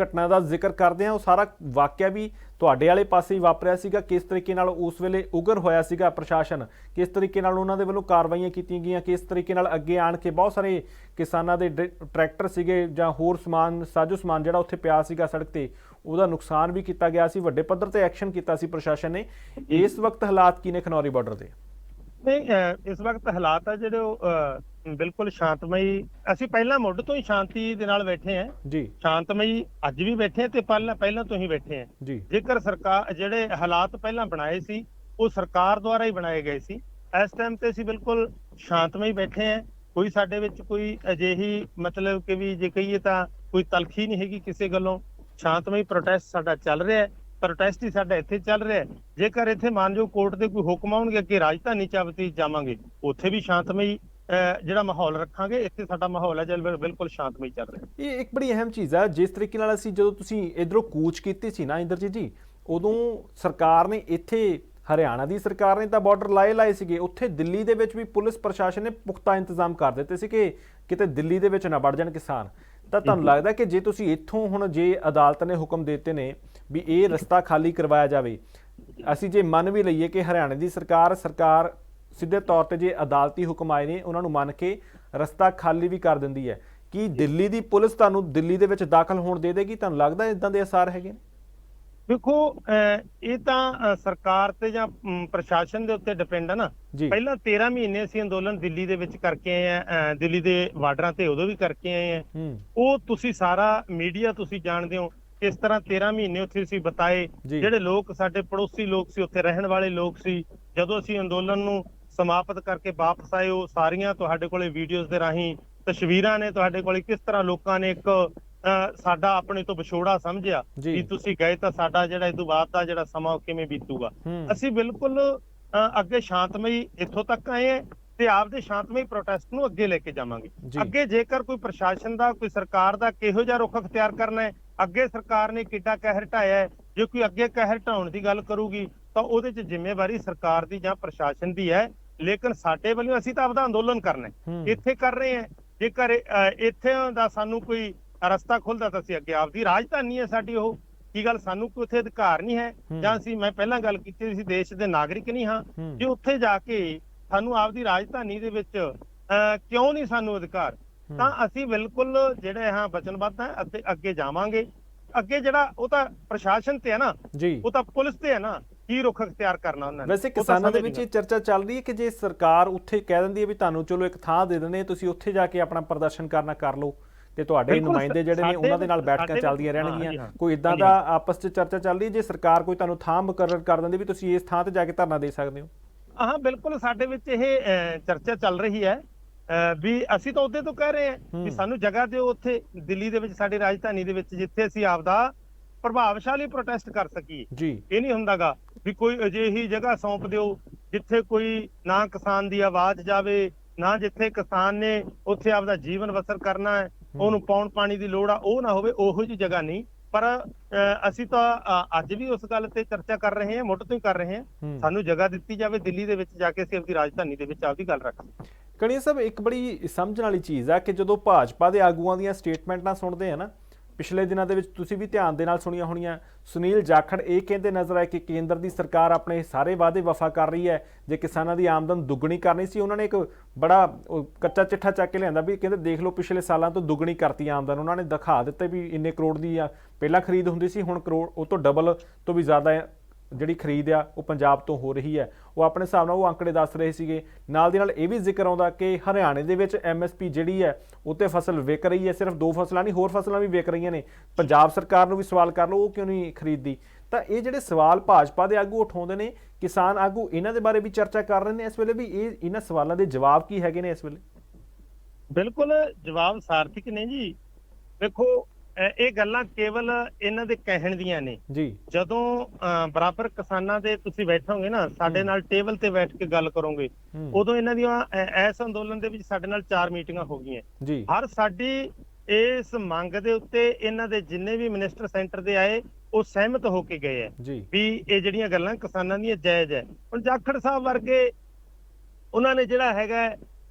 A: ਘਟਨਾ ਦਾ ਜ਼ਿਕਰ ਕਰਦੇ ਹਾਂ। ਉਹ ਸਾਰਾ ਵਾਕਿਆ ਵੀ ਤੁਹਾਡੇ ਵਾਲੇ ਪਾਸੇ ਹੀ ਵਾਪਰਿਆ ਸੀਗਾ। ਕਿਸ ਤਰੀਕੇ ਨਾਲ ਉਸ ਵੇਲੇ ਉਗਰ ਹੋਇਆ ਸੀਗਾ ਪ੍ਰਸ਼ਾਸਨ? ਕਿਸ ਤਰੀਕੇ ਨਾਲ ਉਹਨਾਂ ਦੇ ਵੱਲੋਂ ਕਾਰਵਾਈਆਂ ਕੀਤੀਆਂ ਗਈਆਂ? ਕਿਸ ਤਰੀਕੇ ਨਾਲ ਅੱਗੇ ਆਣ ਕੇ ਬਹੁਤ ਸਾਰੇ ਕਿਸਾਨਾਂ ਦੇ ਡ- ਟਰੈਕਟਰ ਸੀਗੇ ਜਾਂ ਹੋਰ ਸਮਾਨ, ਸਾਜੋ ਸਮਾਨ ਜਿਹੜਾ ਉੱਥੇ ਪਿਆ ਸੀਗਾ ਸੜਕ ਤੇ, ਉਹਦਾ ਨੁਕਸਾਨ ਵੀ ਕੀਤਾ ਗਿਆ ਸੀ। ਵੱਡੇ ਪੱਧਰ ਤੇ ਐਕਸ਼ਨ ਕੀਤਾ ਸੀ ਪ੍ਰਸ਼ਾਸਨ ਨੇ। ਇਸ ਵਕਤ ਹਾਲਾਤ ਕੀ ਨੇ ਖਨੌਰੀ ਬਾਰਡਰ ਦੇ?
B: ਨਹੀਂ ਇਸ ਵਕਤ ਹਾਲਾਤ ਆ ਜਿਹੜੇ ਉਹ ਬਿਲਕੁਲ ਸ਼ਾਂਤਮਈ। ਅਸੀਂ ਪਹਿਲਾਂ ਮੁੱਢ ਤੋਂ ਹੀ ਸ਼ਾਂਤੀ ਦੇ ਨਾਲ ਬੈਠੇ ਹਾਂ।
A: ਜੀ।
B: ਸ਼ਾਂਤਮਈ ਅੱਜ ਵੀ ਬੈਠੇ ਹਾਂ ਤੇ ਪਹਿਲਾਂ ਪਹਿਲਾਂ ਤੋਂ ਹੀ ਬੈਠੇ ਹਾਂ।
A: ਜੀ।
B: ਜੇਕਰ ਸਰਕਾਰ ਜਿਹੜੇ ਹਾਲਾਤ ਪਹਿਲਾਂ ਬਣਾਏ ਸੀ ਉਹ ਸਰਕਾਰ ਦੁਆਰਾ ਹੀ ਬਣਾਏ ਗਏ ਸੀ। ਇਸ ਟਾਈਮ ਤੇ ਅਸੀਂ ਬਿਲਕੁਲ ਸ਼ਾਂਤਮਈ ਬੈਠੇ ਹਾਂ। ਕੋਈ ਸਾਡੇ ਵਿੱਚ ਕੋਈ ਅਜਿਹੀ ਮਤਲਬ ਕਿ ਵੀ ਜੇ ਕਹੀਏ ਤਾਂ ਕੋਈ ਤਲਖੀ ਨਹੀਂ ਹੈਗੀ ਕਿਸੇ ਗੱਲੋਂ। ਸ਼ਾਂਤਮਈ ਪ੍ਰੋਟੈਸਟ ਸਾਡਾ ਚੱਲ ਰਿਹਾ ਹੈ। ਪ੍ਰੋਟੈਸਟ ਹੀ ਸਾਡਾ ਇੱਥੇ ਚੱਲ ਰਿਹਾ ਹੈ। ਜੇਕਰ ਇੱਥੇ ਮਾਨਯੋਗ ਕੋਰਟ ਦੇ ਕੋਈ ਹੁਕਮ ਆਉਣਗੇ ਅੱਗੇ ਰਾਜਧਾਨੀ ਚ ਆਪਤੀ ਜਾਵਾਂਗੇ ਉੱਥੇ ਵੀ ਸ਼ਾਂਤਮਈ ਜਿਹੜਾ ਮਾਹੌਲ ਰੱਖਾਂਗੇ ਇੱਥੇ ਸਾਡਾ ਮਾਹੌਲ ਹੈ ਜਿਹੜਾ ਬਿਲਕੁਲ ਸ਼ਾਂਤਮਈ ਚੱਲ ਰਿਹਾ ਹੈ।
A: ਇਹ ਇੱਕ ਬੜੀ ਅਹਿਮ ਚੀਜ਼ ਆ ਜਿਸ ਤਰੀਕੇ ਨਾਲ ਅਸੀਂ ਜਦੋਂ ਤੁਸੀਂ ਇਧਰੋਂ ਕੂਚ ਕੀਤੀ ਸੀ ਨਾ ਇੰਦਰਜੀਤ ਜੀ ਉਦੋਂ ਸਰਕਾਰ ਨੇ ਇੱਥੇ ਹਰਿਆਣਾ ਦੀ ਸਰਕਾਰ ਨੇ ਤਾਂ ਬਾਰਡਰ ਲਾਏ ਲਾਏ ਸੀਗੇ। ਉੱਥੇ ਦਿੱਲੀ ਦੇ ਵਿੱਚ ਵੀ ਪੁਲਿਸ ਪ੍ਰਸ਼ਾਸਨ ਨੇ ਪੁਖਤਾ ਇੰਤਜ਼ਾਮ ਕਰ ਦਿੱਤੇ ਸੀ ਕਿ ਕਿਤੇ ਦਿੱਲੀ ਦੇ ਵਿੱਚ ਨਾ ਵੜ ਜਾਣ ਕਿਸਾਨ। ਤਾਂ ਤੁਹਾਨੂੰ ਲੱਗਦਾ ਕਿ ਜੇ ਤੁਸੀਂ ਇੱਥੋਂ ਹੁਣ ਜੇ ਅਦਾਲਤ ਨੇ ਹੁਕਮ ਦਿੱਤੇ ਨੇ ਵੀ ਇਹ ਰਸਤਾ ਖਾਲੀ ਕਰਵਾਇਆ ਜਾਵੇ ਅਸੀਂ ਜੇ ਮੰਨ ਵੀ ਲਈਏ ਕਿ ਹਰਿਆਣਾ ਦੀ ਸਰਕਾਰ ਸਰਕਾਰ ਸਿੱਧੇ ਤੌਰ ਤੇ ਜੇ ਅਦਾਲਤੀ ਹੁਕਮ ਆਏ ਨੇ ਉਹਨਾਂ ਨੂੰ ਮੰਨ ਕੇ ਰਸਤਾ ਖਾਲੀ ਵੀ ਕਰ ਦਿੰਦੀ ਹੈ। ਕੀ ਦਿੱਲੀ ਦੀ ਪੁਲਿਸ ਤੁਹਾਨੂੰ ਦਿੱਲੀ ਦੇ ਵਿੱਚ ਦਾਖਲ ਹੋਣ ਦੇ ਦੇਗੀ? ਤੁਹਾਨੂੰ ਲੱਗਦਾ ਇਦਾਂ ਦੇ ਅਸਰ ਹੈਗੇ ਨੇ?
B: ਦੇਖੋ ਇਹ ਤਾਂ ਸਰਕਾਰ ਤੇ ਜਾਂ ਪ੍ਰਸ਼ਾਸਨ ਦੇ ਉੱਤੇ ਡਿਪੈਂਡ ਹੈ ਨਾ। ਪਹਿਲਾਂ 13 ਮਹੀਨੇ ਅਸੀਂ ਅੰਦੋਲਨ ਦਿੱਲੀ ਦੇ ਵਿੱਚ ਕਰਕੇ ਆਏ ਆ ਦਿੱਲੀ ਦੇ ਬਾਰਡਰਾਂ ਤੇ ਉਦੋਂ ਵੀ ਕਰਕੇ ਆਏ ਆ। ਉਹ ਤੁਸੀਂ ਸਾਰਾ ਮੀਡੀਆ ਤੁਸੀਂ ਜਾਣਦੇ ਹੋ ਕਿਸ ਤਰ੍ਹਾਂ 13 ਮਹੀਨੇ ਉੱਥੇ ਅਸੀਂ ਬਤਾਏ। ਜਿਹੜੇ ਲੋਕ ਸਾਡੇ ਪੜੋਸੀ ਲੋਕ ਸੀ ਉੱਥੇ ਰਹਿਣ ਵਾਲੇ ਲੋਕ ਸੀ। ਜਦੋਂ ਅਸੀਂ ਅੰਦੋਲਨ ਨੂੰ ਸਮਾਪਤ ਕਰਕੇ ਵਾਪਸ ਆਏ ਉਹ ਸਾਰੀਆਂ ਤੁਹਾਡੇ ਕੋਲੇ ਵੀਡੀਓਜ਼ ਦੇ ਰਾਹੀਂ ਤਸਵੀਰਾਂ ਨੇ ਤੁਹਾਡੇ ਕੋਲੇ। ਕਿਸ ਤਰ੍ਹਾਂ ਲੋਕਾਂ ਨੇ ਇੱਕ ਸਾਡਾ ਆਪਣੇ ਤੋਂ ਵਿਛੋੜਾ ਸਮਝਿਆ। ਵੀ ਤੁਸੀਂ ਗਏ ਤਾਂ ਸਾਡਾ ਜਿਹੜਾ ਇਹ ਤੋਂ ਬਾਅਦ ਦਾ ਜਿਹੜਾ ਸਮਾਂ ਕਿਵੇਂ ਬੀਤੂਗਾ। ਅਸੀਂ ਬਿਲਕੁਲ ਅੱਗੇ ਸ਼ਾਂਤਮਈ ਇੱਥੋਂ ਤੱਕ ਆਏ ਹਾਂ ਤੇ ਆਪਦੇ ਸ਼ਾਂਤਮਈ ਪ੍ਰੋਟੈਸਟ ਨੂੰ ਅੱਗੇ ਲੈ ਕੇ ਜਾਵਾਂਗੇ। ਅੱਗੇ ਜੇਕਰ ਕੋਈ ਪ੍ਰਸ਼ਾਸਨ ਦਾ ਕੋਈ ਸਰਕਾਰ ਦਾ ਕਿਹੋ ਜਿਹਾ ਰੁਖ ਅਖਤਿਆਰ ਕਰਨਾ ਹੈ ਅੱਗੇ ਸਰਕਾਰ ਨੇ ਕਿੱਡਾ ਕਹਿਰ ਢਾਇਆ ਜੇ ਕੋਈ ਅੱਗੇ ਕਹਿਰ ਢਾਉਣ ਦੀ ਗੱਲ ਕਰੂਗੀ ਤਾਂ ਉਹਦੇ 'ਚ ਜ਼ਿੰਮੇਵਾਰੀ ਸਰਕਾਰ ਦੀ ਜਾਂ ਪ੍ਰਸ਼ਾਸਨ ਦੀ ਹੈ। ਲੇਕਿਨ ਸਾਡੇ ਵੱਲੋਂ ਅਸੀਂ ਤਾਂ ਆਪਦਾ ਅੰਦੋਲਨ ਕਰਨਾ ਇੱਥੇ ਕਰ ਰਹੇ ਹਾਂ। ਜੇਕਰ ਇੱਥੇ ਦਾ ਸਾਨੂੰ ਕੋਈ ਰਸਤਾ ਖੁੱਲਦਾ ਤਾਂ ਅਸੀਂ ਅੱਗੇ ਆਪਦੀ ਰਾਜਧਾਨੀ ਹੈ ਸਾਡੀ ਉਹ। ਕੀ ਗੱਲ? ਸਾਨੂੰ ਕੋਈ ਉੱਥੇ ਅਧਿਕਾਰ ਨਹੀਂ ਹੈ। ਜਾਂ ਅਸੀਂ ਮੈਂ ਪਹਿਲਾਂ ਗੱਲ ਕੀਤੀ ਸੀ ਦੇਸ਼ ਦੇ ਨਾਗਰਿਕ ਨਹੀਂ ਹਾਂ। ਜੇ ਉੱਥੇ ਜਾ ਕੇ ਸਾਨੂੰ ਆਪਦੀ ਰਾਜਧਾਨੀ ਦੇ ਵਿੱਚ ਕਿਉਂ ਨਹੀਂ ਸਾਨੂੰ ਅਧਿਕਾਰ। ਤਾਂ ਅਸੀਂ ਬਿਲਕੁਲ ਜਿਹੜੇ ਹਾਂ ਵਚਨਬੱਧ ਹੈ ਅਤੇ ਅੱਗੇ ਜਾਵਾਂਗੇ। ਅੱਗੇ ਜਿਹੜਾ ਉਹ ਤਾਂ ਪ੍ਰਸ਼ਾਸਨ ਤੇ ਹੈ ਨਾ। ਉਹ ਤਾਂ ਪੁਲਿਸ ਤੇ ਹੈ ਨਾ। ਕੀ ਰੁਖ ਅਖਤਿਆਰ ਕਰਨਾ ਉਹਨਾਂ ਨੇ?
A: ਵੈਸੇ ਕਿਸਾਨਾਂ ਦੇ ਵਿੱਚ ਇਹ ਚਰਚਾ ਚੱਲ ਰਹੀ ਹੈ ਕਿ ਜੇ ਸਰਕਾਰ ਉੱਥੇ ਕਹਿ ਦਿੰਦੀ ਹੈ ਵੀ ਤੁਹਾਨੂੰ ਚਲੋ ਇੱਕ ਥਾਂ ਦੇ ਦਿੰਦੇ ਤੁਸੀਂ ਉੱਥੇ ਜਾ ਕੇ ਆਪਣਾ ਪ੍ਰਦਰਸ਼ਨ ਕਰਨਾ ਕਰ ਲਓ ਤੇ ਤੁਹਾਡੇ ਨੁਮਾਇੰਦੇ ਜਿਹੜੇ ਨੇ ਉਹਨਾਂ ਦੇ ਨਾਲ ਬੈਠਕਾਂ ਚੱਲਦੀਆਂ ਰਹਿਣਗੀਆਂ। ਕੋਈ ਇਦਾਂ ਦਾ ਆਪਸ 'ਚ ਚਰਚਾ ਚੱਲ ਰਹੀ ਹੈ? ਜੇ ਸਰਕਾਰ ਕੋਈ ਤੁਹਾਨੂੰ ਥਾਂ ਮੁਕਰਰ ਕਰ ਦਿੰਦੀ ਵੀ ਤੁਸੀਂ ਇਸ ਥਾਂ ਤੇ ਜਾ ਕੇ ਧਰਨਾ ਦੇ ਸਕਦੇ ਹੋ?
B: ਹਾਂ ਬਿਲਕੁਲ ਸਾਡੇ ਵਿੱਚ ਇਹ ਚਰਚਾ ਚੱਲ ਰਹੀ ਹੈ। ਵੀ ਅਸੀਂ ਤਾਂ ਉਹਦੇ ਤੋਂ ਕਹਿ ਰਹੇ ਹਾਂ। ਵੀ ਸਾਨੂੰ ਜਗ੍ਹਾ ਦਿਓ ਉੱਥੇ ਦਿੱਲੀ ਦੇ ਵਿੱਚ ਸਾਡੀ ਰਾਜਧਾਨੀ ਦੇ ਵਿੱਚ ਜਿੱਥੇ ਅਸੀਂ ਆਪਦਾ ਪ੍ਰਭਾਵਸ਼ਾਲੀ ਪ੍ਰੋਟੈਸਟ ਕਰ ਸਕੀਏ। ਇਹ ਨਹੀਂ ਹੁੰਦਾਗਾ। ਵੀ ਕੋਈ ਅਜਿਹੀ ਜਗ੍ਹਾ ਸੌਂਪ ਦਿਓ ਜਿੱਥੇ ਕੋਈ ਨਾ ਕਿਸਾਨ ਦੀ ਆਵਾਜ਼ ਜਾਵੇ ਨਾ ਜਿੱਥੇ ਕਿਸਾਨ ਨੇ ਉੱਥੇ ਆਪਦਾ ਜੀਵਨ ਬਸਰ ਕਰਨਾ ਹੈ ਉਹਨੂੰ ਪੌਣ ਪਾਣੀ ਦੀ ਲੋੜ ਆ ਉਹ ਨਾ ਹੋਵੇ ਉਹੋ ਜੀ ਜਗ੍ਹਾ ਨਹੀਂ। ਪਰ ਅਸੀਂ ਤਾਂ ਅੱਜ ਵੀ ਉਸ ਗੱਲ ਤੇ ਚਰਚਾ ਕਰ ਰਹੇ ਹਾਂ ਮੁੱਢ ਤੋਂ ਹੀ ਕਰ ਰਹੇ ਹਾਂ। ਸਾਨੂੰ ਜਗ੍ਹਾ ਦਿੱਤੀ ਜਾਵੇ ਦਿੱਲੀ ਦੇ ਵਿੱਚ ਜਾ ਕੇ ਅਸੀਂ ਆਪਦੀ ਰਾਜਧਾਨੀ ਦੇ ਵਿੱਚ ਆਪਦੀ ਗੱਲ ਰੱਖ ਸਕੀਏ।
A: ਕਣੀ ਸਾਹਿਬ ਇੱਕ ਬੜੀ ਸਮਝਣ ਵਾਲੀ ਚੀਜ਼ ਆ ਕਿ ਜਦੋਂ ਭਾਜਪਾ ਦੇ ਆਗੂਆਂ ਦੀਆਂ ਸਟੇਟਮੈਂਟਾਂ ਸੁਣਦੇ ਆ ਨਾ ਪਿਛਲੇ ਦਿਨਾਂ ਦੇ ਵਿੱਚ ਤੁਸੀਂ ਵੀ ਧਿਆਨ ਦੇ ਨਾਲ ਸੁਣੀਆਂ ਹੋਣੀਆਂ। ਸੁਨੀਲ ਜਾਖੜ ਇਹ ਕਹਿੰਦੇ ਨਜ਼ਰ ਆਏ ਕਿ ਕੇਂਦਰ ਦੀ ਸਰਕਾਰ ਆਪਣੇ ਸਾਰੇ ਵਾਅਦੇ ਵਫਾ ਕਰ ਰਹੀ ਹੈ। ਜੇ ਕਿਸਾਨਾਂ ਦੀ ਆਮਦਨ ਦੁੱਗਣੀ ਕਰਨੀ ਸੀ, ਉਹਨਾਂ ਨੇ ਇੱਕ ਬੜਾ ਕੱਚਾ ਚਿੱਠਾ ਚੱਕ ਕੇ ਲਿਆਂਦਾ ਵੀ ਕਹਿੰਦੇ ਦੇਖ ਲਓ ਪਿਛਲੇ ਸਾਲਾਂ ਤੋਂ ਦੁੱਗਣੀ ਕਰਤੀ ਆਮਦਨ। ਉਹਨਾਂ ਨੇ ਦਿਖਾ ਦਿੱਤੇ ਵੀ ਇੰਨੇ ਕਰੋੜ ਦੀ ਆ। ਪਹਿਲਾਂ ਖਰੀਦ ਹੁੰਦੀ ਸੀ, ਹੁਣ ਕਰੋੜ, ਉਹ ਤੋਂ ਡਬਲ ਤੋਂ ਵੀ ਜ਼ਿਆਦਾ ਜਿਹੜੀ ਖਰੀਦ ਆ, ਉਹ ਪੰਜਾਬ ਤੋਂ ਹੋ ਰਹੀ ਹੈ। ਉਹ ਆਪਣੇ ਹਿਸਾਬ ਨਾਲ ਉਹ ਅੰਕੜੇ ਦੱਸ ਰਹੇ ਸੀਗੇ। ਨਾਲ ਦੀ ਨਾਲ ਇਹ ਵੀ ਜ਼ਿਕਰ ਆਉਂਦਾ ਕਿ ਹਰਿਆਣੇ ਦੇ ਵਿੱਚ ਐਮਐਸਪੀ ਜਿਹੜੀ ਹੈ ਉੱਤੇ ਫਸਲ ਵਿਕ ਰਹੀ ਹੈ। ਸਿਰਫ ਦੋ ਫਸਲਾਂ ਨਹੀਂ, ਹੋਰ ਫਸਲਾਂ ਵੀ ਵਿਕ ਰਹੀਆਂ ਨੇ। ਪੰਜਾਬ ਸਰਕਾਰ ਨੂੰ ਵੀ ਸਵਾਲ ਕਰ ਲਓ ਉਹ ਕਿਉਂ ਨਹੀਂ ਖਰੀਦਦੀ? ਤਾਂ ਇਹ ਜਿਹੜੇ ਸਵਾਲ ਭਾਜਪਾ ਦੇ ਆਗੂ ਉਠਾਉਂਦੇ ਨੇ, ਕਿਸਾਨ ਆਗੂ ਇਹਨਾਂ ਦੇ ਬਾਰੇ ਵੀ ਚਰਚਾ ਕਰ ਰਹੇ ਨੇ ਇਸ ਵੇਲੇ ਵੀ ਇਹ ਇਹਨਾਂ ਸਵਾਲਾਂ ਦੇ ਜਵਾਬ ਕੀ ਹੈਗੇ ਨੇ ਇਸ ਵੇਲੇ?
B: ਬਿਲਕੁਲ ਜਵਾਬ ਸਾਰਥਿਕ ਨੇ ਜੀ। ਦੇਖੋ ਇਹ ਗੱਲਾਂ ਕੇਵਲ ਇਹਨਾਂ ਦੇ ਕਹਿਣ ਦੀਆਂ ਨੇ।
A: ਜੀ।
B: ਜਦੋਂ ਬਰਾਬਰ ਕਿਸਾਨਾਂ ਦੇ ਤੁਸੀਂ ਬੈਠੋਗੇ ਨਾ ਸਾਡੇ। ਨਾਲ ਟੇਬਲ ਤੇ ਬੈਠ ਕੇ ਗੱਲ ਕਰੋਗੇ ਉਦੋਂ ਇਹਨਾਂ ਦੀਆਂ ਇਸ ਅੰਦੋਲਨ ਦੇ ਵਿੱਚ ਸਾਡੇ ਨਾਲ ਚਾਰ ਮੀਟਿੰਗਾਂ ਹੋ ਗਈਆਂ।
A: ਜੀ।
B: ਹਰ ਸਾਡੀ ਇਸ ਮੰਗ ਦੇ ਉੱਤੇ ਇਹਨਾਂ ਦੇ ਜਿੰਨੇ ਵੀ ਮਿਨਿਸਟਰ ਸੈਂਟਰ ਦੇ ਆਏ ਉਹ ਸਹਿਮਤ ਹੋ ਕੇ ਗਏ
A: ਜੀ।
B: ਵੀ ਇਹ ਜਿਹੜੀਆਂ ਗੱਲਾਂ ਕਿਸਾਨਾਂ ਦੀਆਂ ਜਾਇਜ਼ ਹੈ। ਹੁਣ ਜਾਖੜ ਸਾਹਿਬ ਵਰਗੇ ਉਹਨਾਂ ਨੇ ਜਿਹੜਾ ਹੈਗਾ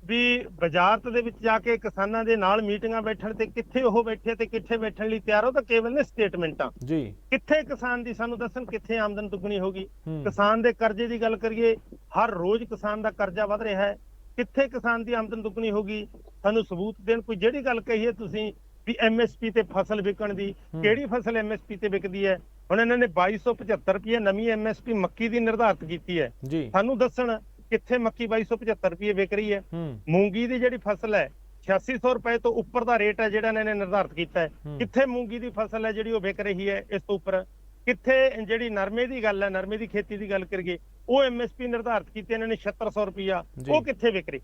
B: ਵੀ ਵਜ਼ਾਰਤ ਦੇ ਵਿੱਚ ਜਾ ਕੇ ਕਿਸਾਨਾਂ ਦੇ ਨਾਲ ਮੀਟਿੰਗਾਂ ਬੈਠਣ ਤੇ ਕਿੱਥੇ ਉਹ ਬੈਠੇ ਤੇ ਕਿੱਥੇ ਬੈਠਣ ਲਈ ਤਿਆਰ ਹੋ ਤਾਂ ਕੇਵਲ ਨੇ ਸਟੇਟਮੈਂਟਾਂ।
A: ਜੀ।
B: ਕਿੱਥੇ ਕਿਸਾਨ ਦੀ ਸਾਨੂੰ ਦੱਸਣ ਕਿੱਥੇ ਆਮਦਨ ਦੁੱਗਣੀ ਹੋਗੀ ਕਿਸਾਨ ਦੇ ਕਰਜ਼ੇ ਦੀ ਗੱਲ ਕਰੀਏ ਹਰ ਰੋਜ਼ ਕਿਸਾਨ ਦਾ ਕਰਜ਼ਾ ਵਧ ਰਿਹਾ ਹੈ। ਕਿੱਥੇ ਕਿਸਾਨ ਦੀ ਆਮਦਨ ਦੁੱਗਣੀ ਹੋਗੀ ਸਾਨੂੰ ਸਬੂਤ ਦੇਣ ਕੋਈ ਜਿਹੜੀ ਗੱਲ ਕਹੀਏ ਤੁਸੀਂ ਵੀ ਐਮਐਸਪੀ ਤੇ ਫਸਲ ਵਿਕਣ ਦੀ। ਕਿਹੜੀ ਫਸਲ ਐਮਐਸਪੀ ਤੇ ਵਿਕਦੀ ਹੈ? ਹੁਣ ਇਹਨਾਂ ਨੇ 2275 ਰੁਪਏ ਨਵੀਂ ਐਮਐਸਪੀ ਮੱਕੀ ਦੀ ਨਿਰਧਾਰਿਤ ਕੀਤੀ ਹੈ। ਸਾਨੂੰ ਦੱਸਣ ਕਿੱਥੇ ਮੱਕੀ 2275 ਰੁਪਏ ਵਿਕ ਰਹੀ ਹੈ ਮੂੰਗੀ ਦੀ ਜਿਹੜੀ ਫਸਲ ਹੈ 8600 ਰੁਪਏ ਤੋਂ ਉੱਪਰ ਦਾ ਰੇਟ ਹੈ ਜਿਹੜਾ ਇਹਨਾਂ ਨੇ ਨਿਰਧਾਰਿਤ ਕੀਤਾ ਹੈ। ਕਿੱਥੇ ਮੂੰਗੀ ਦੀ ਫਸਲ ਹੈ ਜਿਹੜੀ ਉਹ ਵਿਕ ਰਹੀ ਹੈ ਇਸ ਤੋਂ ਉੱਪਰ ਕਿੱਥੇ ਜਿਹੜੀ ਨਰਮੇ ਦੀ ਗੱਲ ਹੈ ਨਰਮੇ ਦੀ ਖੇਤੀ ਦੀ ਗੱਲ ਕਰੀਏ ਉਹ ਐਮਐਸਪੀ ਨਿਰਧਾਰਿਤ ਕੀਤੀ ਇਹਨਾਂ ਨੇ 7600 ਰੁਪਿਆ
A: ਜੀ।
B: ਉਹ ਕਿੱਥੇ ਵਿਕ ਰਹੀ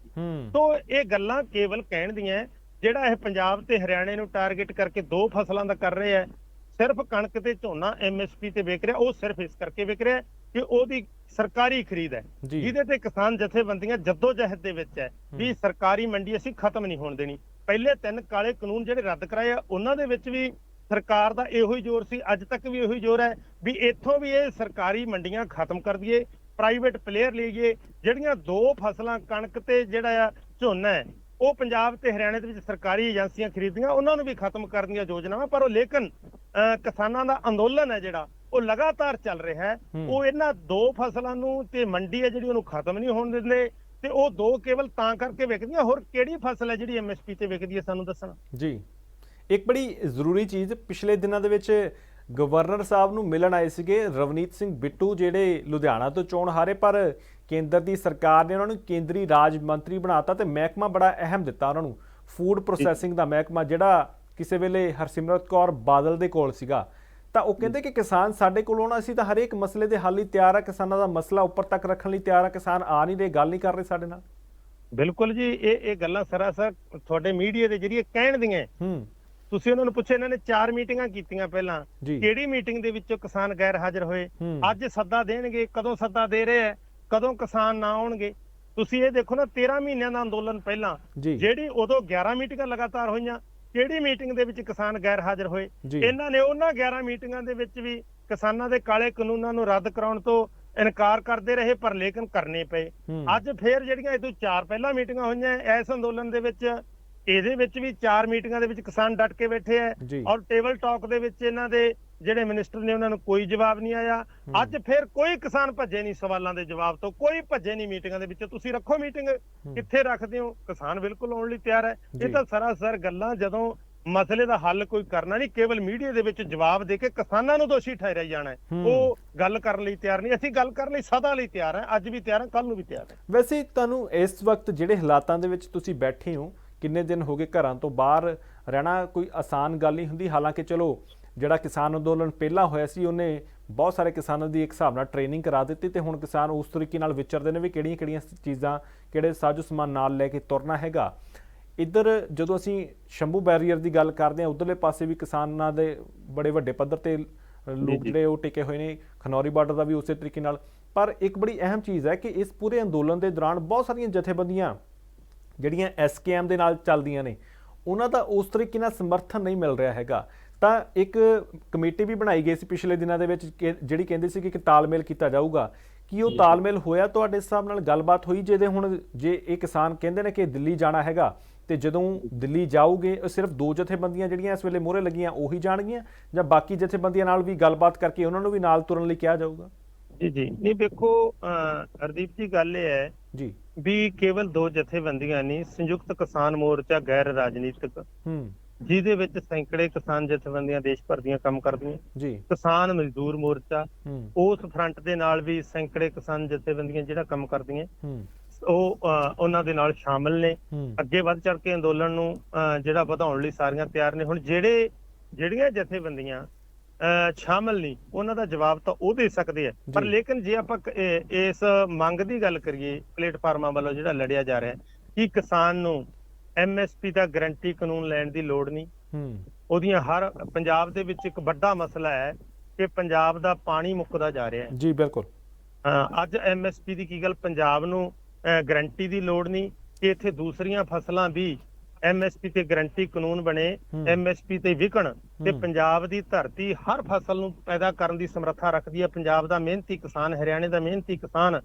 B: ਤੋਂ ਇਹ ਗੱਲਾਂ ਕੇਵਲ ਕਹਿਣ ਦੀਆਂ। ਜਿਹੜਾ ਇਹ ਪੰਜਾਬ ਤੇ ਹਰਿਆਣੇ ਨੂੰ ਟਾਰਗੇਟ ਕਰਕੇ ਦੋ ਫਸਲਾਂ ਦਾ ਕਰ ਰਹੇ ਹੈ ਸਿਰਫ ਕਣਕ ਤੇ ਝੋਨਾ ਐਮਐਸਪੀ ਤੇ ਵਿਕ ਰਿਹਾ ਉਹ ਸਿਰਫ ਇਸ ਕਰਕੇ ਵਿਕ ਰਿਹਾ ਕਿ ਉਹਦੀ ਸਰਕਾਰੀ ਖਰੀਦ ਹੈ। ਜਿਹਦੇ ਤੇ ਕਿਸਾਨ ਜਥੇਬੰਦੀਆਂ ਜੱਦੋ ਜਹਿਦ ਦੇ ਵਿੱਚ ਹੈ ਵੀ ਸਰਕਾਰੀ ਮੰਡੀ ਅਸੀਂ ਖਤਮ ਨਹੀਂ ਹੋਣ ਦੇਣੀ। ਪਹਿਲੇ ਤਿੰਨ ਕਾਲੇ ਕਾਨੂੰਨ ਜਿਹੜੇ ਰੱਦ ਕਰਾਏ ਆ ਉਹਨਾਂ ਦੇ ਵਿੱਚ ਵੀ ਸਰਕਾਰ ਦਾ ਇਹੋ ਹੀ ਜ਼ੋਰ ਸੀ ਅੱਜ ਤੱਕ ਵੀ ਇਹੋ ਹੀ ਜ਼ੋਰ ਹੈ ਵੀ ਇੱਥੋਂ ਵੀ ਇਹ ਸਰਕਾਰੀ ਮੰਡੀਆਂ ਖਤਮ ਕਰ ਦਈਏ ਪ੍ਰਾਈਵੇਟ ਪਲੇਅਰ ਲਈਏ ਜਿਹੜੀਆਂ ਦੋ ਫਸਲਾਂ ਕਣਕ ਤੇ ਜਿਹੜਾ ਆ ਝੋਨਾ ਹੈ ਉਹ ਪੰਜਾਬ ਤੇ ਹਰਿਆਣੇ ਦੇ ਵਿੱਚ ਸਰਕਾਰੀ ਏਜੰਸੀਆਂ ਖਰੀਦੀਆਂ ਉਹਨਾਂ ਨੂੰ ਵੀ ਖਤਮ ਕਰਨ ਦੀਆਂ ਯੋਜਨਾਵਾਂ ਪਰ ਉਹ ਲੇਕਿਨ ਕਿਸਾਨਾਂ ਦਾ ਅੰਦੋਲਨ ਹੈ ਜਿਹੜਾ ਉਹ ਲਗਾਤਾਰ ਚੱਲ ਰਿਹਾ ਹੂੰ। ਉਹ ਇਹਨਾਂ ਦੋ ਫਸਲਾਂ ਨੂੰ ਤੇ ਮੰਡੀ ਹੈ ਜਿਹੜੀ ਉਹਨੂੰ ਖਤਮ ਨਹੀਂ ਹੋਣ ਦਿੰਦੇ ਤੇ ਉਹ ਦੋ ਕੇਵਲ ਤਾਂ ਕਰਕੇ ਵਿਕਦੀਆਂ ਹੋਰ ਕਿਹੜੀ ਫਸਲ ਹੈ ਜਿਹੜੀ ਐਮਐਸਪੀ ਤੇ ਵਿਕਦੀ ਹੈ ਸਾਨੂੰ ਦੱਸਣਾ।
A: ਜੀ। ਇੱਕ ਬੜੀ ਜ਼ਰੂਰੀ ਚੀਜ਼ ਪਿਛਲੇ ਦਿਨਾਂ ਦੇ ਵਿੱਚ ਗਵਰਨਰ ਸਾਹਿਬ ਨੂੰ ਮਿਲਣ ਆਏ ਸੀਗੇ ਰਵਨੀਤ ਸਿੰਘ ਬਿੱਟੂ ਜਿਹੜੇ ਲੁਧਿਆਣਾ ਤੋਂ ਚੋਣ ਹਾਰੇ ਪਰ ਕੇਂਦਰ ਦੀ ਸਰਕਾਰ ਨੇ ਉਹਨਾਂ ਨੂੰ ਕੇਂਦਰੀ ਰਾਜ ਮੰਤਰੀ ਬਣਾਤਾ ਤੇ ਮਹਿਕਮਾ ਬੜਾ ਅਹਿਮ ਦਿੱਤਾ ਉਹਨਾਂ ਨੂੰ। ਫੂਡ ਪ੍ਰੋਸੈਸਿੰਗ ਦਾ ਮਹਿਕਮਾ ਜਿਹੜਾ ਕਿਸੇ ਵੇਲੇ ਹਰਸਿਮਰਤ ਕੌਰ ਬਾਦਲ ਦੇ ਕੋਲ ਸੀਗਾ। ਤਾਂ ਉਹ ਕਹਿੰਦੇ ਕਿ ਕਿਸਾਨ ਸਾਡੇ ਕੋਲ ਆਉਣਾ ਸੀ ਤਾਂ ਹਰੇਕ ਮਸਲੇ ਦੇ ਹੱਲ ਲਈ ਤਿਆਰ ਆ ਕਿਸਾਨਾਂ ਦਾ ਮਸਲਾ ਉੱਪਰ ਤੱਕ ਰੱਖਣ ਲਈ ਤਿਆਰ ਆ ਕਿਸਾਨ ਆ ਨਹੀਂ ਰਹੇ ਗੱਲ ਨਹੀਂ ਕਰ ਰਹੇ ਸਾਡੇ ਨਾਲ।
B: ਬਿਲਕੁਲ ਜੀ ਇਹ ਇਹ ਗੱਲਾਂ ਸਰਾਸਰ ਤੁਹਾਡੇ ਮੀਡੀਆ ਦੇ ਜਰੀਏ ਕਹਿਣ ਦੀਆਂ। ਹੈ। ਤੁਸੀਂ ਉਹਨਾਂ ਨੂੰ ਪੁੱਛਿਆ ਇਹਨਾਂ ਨੇ ਚਾਰ ਮੀਟਿੰਗਾਂ ਕੀਤੀਆਂ ਪਹਿਲਾਂ। ਕਿਹੜੀ ਮੀਟਿੰਗ ਦੇ ਵਿੱਚੋਂ ਕਿਸਾਨ ਗੈਰ ਹਾਜ਼ਰ ਹੋਏ। ਅੱਜ ਸੱਦਾ ਦੇਣਗੇ ਕਦੋਂ ਸੱਦਾ ਦੇ ਰਹੇ ਹੈ ਕਦੋਂ ਕਿਸਾਨ ਨਾ ਆਉਣਗੇ? ਤੁਸੀਂ ਇਹ ਦੇਖੋ ਨਾ 13 ਮਹੀਨਿਆਂ ਦਾ ਅੰਦੋਲਨ ਪਹਿਲਾਂ ਜਿਹੜੀ ਉਦੋਂ 11 ਮੀਟਿੰਗਾਂ ਲਗਾਤਾਰ ਹੋਈਆਂ ਕਿਹੜੀ ਮੀਟਿੰਗ ਦੇ ਵਿੱਚ ਕਿਸਾਨ ਗੈਰ ਹਾਜ਼ਰ ਹੋਏ? ਇਹਨਾਂ ਨੇ ਉਹਨਾਂ 11 ਮੀਟਿੰਗਾਂ ਦੇ ਵਿੱਚ ਵੀ ਕਿਸਾਨਾਂ ਦੇ ਕਾਲੇ ਕਾਨੂੰਨਾਂ ਨੂੰ ਰੱਦ ਕਰਾਉਣ ਤੋਂ ਇਨਕਾਰ ਕਰਦੇ ਰਹੇ ਪਰ ਲੇਕਿਨ ਕਰਨੇ ਪਏ। ਅੱਜ ਫੇਰ ਜਿਹੜੀਆਂ ਇਹ ਤੋਂ ਚਾਰ ਪਹਿਲਾਂ ਮੀਟਿੰਗਾਂ ਹੋਈਆਂ ਇਸ ਅੰਦੋਲਨ ਦੇ ਵਿੱਚ ਇਹਦੇ ਵਿੱਚ ਵੀ ਚਾਰ ਮੀਟਿੰਗਾਂ ਦੇ ਵਿੱਚ ਕਿਸਾਨ ਡਟ ਕੇ ਬੈਠੇ ਆ ਔਰ ਟੇਬਲ ਟਾਕ ਦੇ ਵਿੱਚ ਇਹਨਾਂ ਦੇ ਜਿਹੜੇ ਮਿਨਿਸਟਰ ਨੇ ਉਹਨਾਂ ਨੂੰ ਕੋਈ ਜਵਾਬ ਨਹੀਂ ਆਇਆ। ਅੱਜ ਫਿਰ ਕੋਈ ਕਿਸਾਨ ਭੱਜੇ ਨਹੀਂ ਸਵਾਲਾਂ ਦੇ ਜਵਾਬ ਤੋਂ ਕੋਈ ਭੱਜੇ ਨਹੀਂ ਮੀਟਿੰਗਾਂ ਦੇ ਵਿੱਚ। ਤੁਸੀਂ ਰੱਖੋ ਮੀਟਿੰਗ ਕਿੱਥੇ ਰੱਖਦੇ ਹੋ? ਕਿਸਾਨ ਬਿਲਕੁਲ ਆਉਣ ਲਈ ਤਿਆਰ ਹੈ। ਇਹ ਤਾਂ ਸਰਾਸਰ ਗੱਲਾਂ ਜਦੋਂ ਮਸਲੇ ਦਾ ਹੱਲ ਕੋਈ ਕਰਨਾ ਨਹੀਂ ਕੇਵਲ ਮੀਡੀਆ ਦੇ ਵਿੱਚ ਜਵਾਬ ਦੇ ਕੇ ਕਿਸਾਨਾਂ ਨੂੰ ਦੋਸ਼ੀ ਠਹਿਰਿਆ ਜਾਣਾ ਹੂੰ। ਉਹ ਗੱਲ ਕਰਨ ਲਈ ਤਿਆਰ ਨਹੀਂ। ਅਸੀਂ ਗੱਲ ਕਰਨ ਲਈ ਸਦਾ ਲਈ ਤਿਆਰ ਹਾਂ। ਅੱਜ ਵੀ ਤਿਆਰ ਹਾਂ ਕੱਲ ਨੂੰ ਵੀ ਤਿਆਰ ਹਾਂ।
A: ਵੈਸੇ ਤੁਹਾਨੂੰ ਇਸ ਵਕਤ ਜਿਹੜੇ ਹਾਲਾਤਾਂ ਦੇ ਵਿੱਚ ਤੁਸੀਂ ਬੈਠੇ ਹੋ ਕਿੰਨੇ ਦਿਨ ਹੋ ਗਏ ਘਰਾਂ ਤੋਂ ਬਾਹਰ ਰਹਿਣਾ ਕੋਈ ਆਸਾਨ ਗੱਲ ਨਹੀਂ ਹੁੰਦੀ। ਹਾਲਾਂਕਿ ਚਲੋ ਜਿਹੜਾ ਕਿਸਾਨ ਅੰਦੋਲਨ ਪਹਿਲਾਂ ਹੋਇਆ ਸੀ ਉਹਨੇ ਬਹੁਤ ਸਾਰੇ ਕਿਸਾਨਾਂ ਦੀ ਇੱਕ ਹਿਸਾਬ ਨਾਲ ਟ੍ਰੇਨਿੰਗ ਕਰਾ ਦਿੱਤੀ ਤੇ ਹੁਣ ਕਿਸਾਨ ਉਸ ਤਰੀਕੇ ਨਾਲ ਵਿਚਰਦੇ ਨੇ ਵੀ ਕਿਹੜੀਆਂ ਕਿਹੜੀਆਂ ਚੀਜ਼ਾਂ ਕਿਹੜੇ ਸਾਜ਼ੋ ਸਮਾਨ ਨਾਲ ਲੈ ਕੇ ਤੁਰਨਾ ਹੈਗਾ। ਇੱਧਰ ਜਦੋਂ ਅਸੀਂ ਸ਼ੰਭੂ ਬੈਰੀਅਰ ਦੀ ਗੱਲ ਕਰਦੇ ਹਾਂ ਉਧਰਲੇ ਪਾਸੇ ਵੀ ਕਿਸਾਨਾਂ ਦੇ ਬੜੇ ਵੱਡੇ ਪੱਧਰ ਤੇ ਲੋਕ। ਜਿਹੜੇ ਉਹ ਟਿਕੇ ਹੋਏ ਨੇ ਖਨੌਰੀ ਬਾਰਡਰ ਦਾ ਵੀ ਉਸੇ ਤਰੀਕੇ ਨਾਲ। ਪਰ ਇੱਕ ਬੜੀ ਅਹਿਮ ਚੀਜ਼ ਹੈ ਕਿ ਇਸ ਪੂਰੇ ਅੰਦੋਲਨ ਦੇ ਦੌਰਾਨ ਬਹੁਤ ਸਾਰੀਆਂ ਜਥੇਬੰਦੀਆਂ ਜਿਹੜੀਆਂ ਐਸਕੇਐਮ ਦੇ ਨਾਲ ਚੱਲਦੀਆਂ ਨੇ ਉਹਨਾਂ ਦਾ ਉਸ ਤਰੀਕੇ ਨਾਲ ਸਮਰਥਨ ਨਹੀਂ ਮਿਲ ਰਿਹਾ ਹੈਗਾ। ਤਾਂ ਇੱਕ ਕਮੇਟੀ ਵੀ ਬਣਾਈ ਗਈ ਸੀ ਪਿਛਲੇ ਦਿਨਾਂ ਦੇ ਵਿੱਚ ਜਿਹੜੀ ਕਹਿੰਦੀ ਸੀ ਕਿ ਤਾਲਮੇਲ ਕੀਤਾ ਜਾਊਗਾ। ਕੀ ਉਹ ਤਾਲਮੇਲ ਹੋਇਆ ਤੁਹਾਡੇ ਹਿਸਾਬ ਨਾਲ? ਗੱਲਬਾਤ ਹੋਈ ਜਿਹਦੇ ਹੁਣ ਜੇ ਇਹ ਕਿਸਾਨ ਕਹਿੰਦੇ ਨੇ ਕਿ ਦਿੱਲੀ ਜਾਣਾ ਹੈਗਾ ਤੇ ਜਦੋਂ ਦਿੱਲੀ ਜਾਓਗੇ ਸਿਰਫ ਦੋ ਜਥੇਬੰਦੀਆਂ ਜਿਹੜੀਆਂ ਇਸ ਵੇਲੇ ਮੋਹਰੇ ਲੱਗੀਆਂ ਉਹੀ ਜਾਣਗੀਆਂ? ਜਾਂ ਬਾਕੀ ਜਥੇਬੰਦੀਆਂ ਨਾਲ ਵੀ ਗੱਲਬਾਤ ਕਰਕੇ ਉਹਨਾਂ ਨੂੰ ਵੀ ਨਾਲ ਤੁਰਨ ਲਈ ਕਿਹਾ ਜਾਊਗਾ?
B: ਜੀ ਜੀ। ਨਹੀਂ ਵੇਖੋ ਹਰਦੀਪ ਜੀ ਗੱਲ ਇਹ ਹੈ
A: ਜੀ।
B: ਵੀ ਕੇਵਲ ਦੋ ਜਥੇਬੰਦੀਆਂ ਨਹੀਂ ਸੰਯੁਕਤ ਕਿਸਾਨ ਮੋਰਚਾ ਗੈਰ ਰਾਜਨੀਤਿਕ
A: ਹੂੰ।
B: ਜਿਹਦੇ ਵਿੱਚ ਸੈਂਕੜੇ ਕਿਸਾਨ ਜਥੇਬੰਦੀਆਂ ਦੇਸ਼ ਭਰ ਦੀਆਂ ਕੰਮ ਕਰਦੀਆਂ।
A: ਜੀ।
B: ਕਿਸਾਨ ਮਜ਼ਦੂਰ ਮੋਰਚਾ ਉਸ ਫਰੰਟ ਦੇ ਨਾਲ ਵੀ ਸੈਂਕੜੇ ਕਿਸਾਨ ਜਥੇਬੰਦੀਆਂ ਜਿਹੜਾ ਕੰਮ ਕਰਦੀਆਂ।
A: ਹੂੰ।
B: ਉਹ ਉਹਨਾਂ ਦੇ ਨਾਲ ਸ਼ਾਮਲ ਨੇ। ਅੱਗੇ ਵੱਧ ਚੜ ਕੇ ਅੰਦੋਲਨ ਨੂੰ ਜਿਹੜਾ ਵਧਾਉਣ ਲਈ ਸਾਰੀਆਂ ਤਿਆਰ ਨੇ। ਹੁਣ ਜਿਹੜੇ ਜਿਹੜੀਆਂ ਜਥੇਬੰਦੀਆਂ ਸ਼ਾਮਲ ਨਹੀਂ ਉਹਨਾਂ ਦਾ ਜਵਾਬ ਤਾਂ ਉਹ ਦੇ ਸਕਦੇ ਆ। ਪਰ। ਲੇਕਿਨ ਜੇ ਆਪਾਂ ਇਸ ਮੰਗ ਦੀ ਗੱਲ ਕਰੀਏ ਪਲੇਟਫਾਰਮਾਂ ਵੱਲੋਂ ਜਿਹੜਾ ਲੜਿਆ ਜਾ ਰਿਹਾ ਕਿ ਕਿਸਾਨ ਨੂੰ ਐਮਐਸਪੀ ਦਾ ਗਾਰੰਟੀ ਕਾਨੂੰਨ ਲੈਣ ਦੀ ਲੋੜ ਨਹੀਂ।
A: ਹੂੰ।
B: ਉਹਦੀਆਂ ਹਰ ਪੰਜਾਬ ਦੇ ਵਿੱਚ ਇੱਕ ਵੱਡਾ ਮਸਲਾ ਹੈ ਕਿ ਪੰਜਾਬ ਦਾ ਪਾਣੀ ਮੁੱਕਦਾ ਜਾ ਰਿਹਾ ਹੈ।
A: ਜੀ ਬਿਲਕੁਲ।
B: ਅੱਜ ਐਮਐਸਪੀ ਦੀ ਕੀ ਗੱਲ? ਪੰਜਾਬ ਨੂੰ ਗਾਰੰਟੀ ਦੀ ਲੋੜ ਨਹੀਂ ਕਿ ਇੱਥੇ ਦੂਸਰੀਆਂ ਫਸਲਾਂ ਵੀ ਐਮਐਸਪੀ ਤੇ ਗਾਰੰਟੀ ਕਾਨੂੰਨ ਬਣੇ। ਐਮਐਸਪੀ ਤੇ ਵਿਕਣ ਤੇ। ਪੰਜਾਬ ਦੀ ਧਰਤੀ ਹਰ ਫਸਲ ਨੂੰ ਪੈਦਾ ਕਰਨ ਦੀ ਸਮਰੱਥਾ ਰੱਖਦੀ ਹੈ ਪੰਜਾਬ ਦਾ ਮਿਹਨਤੀ ਕਿਸਾਨ ਹਰਿਆਣੇ ਦਾ ਮਿਹਨਤੀ ਕਿਸਾਨ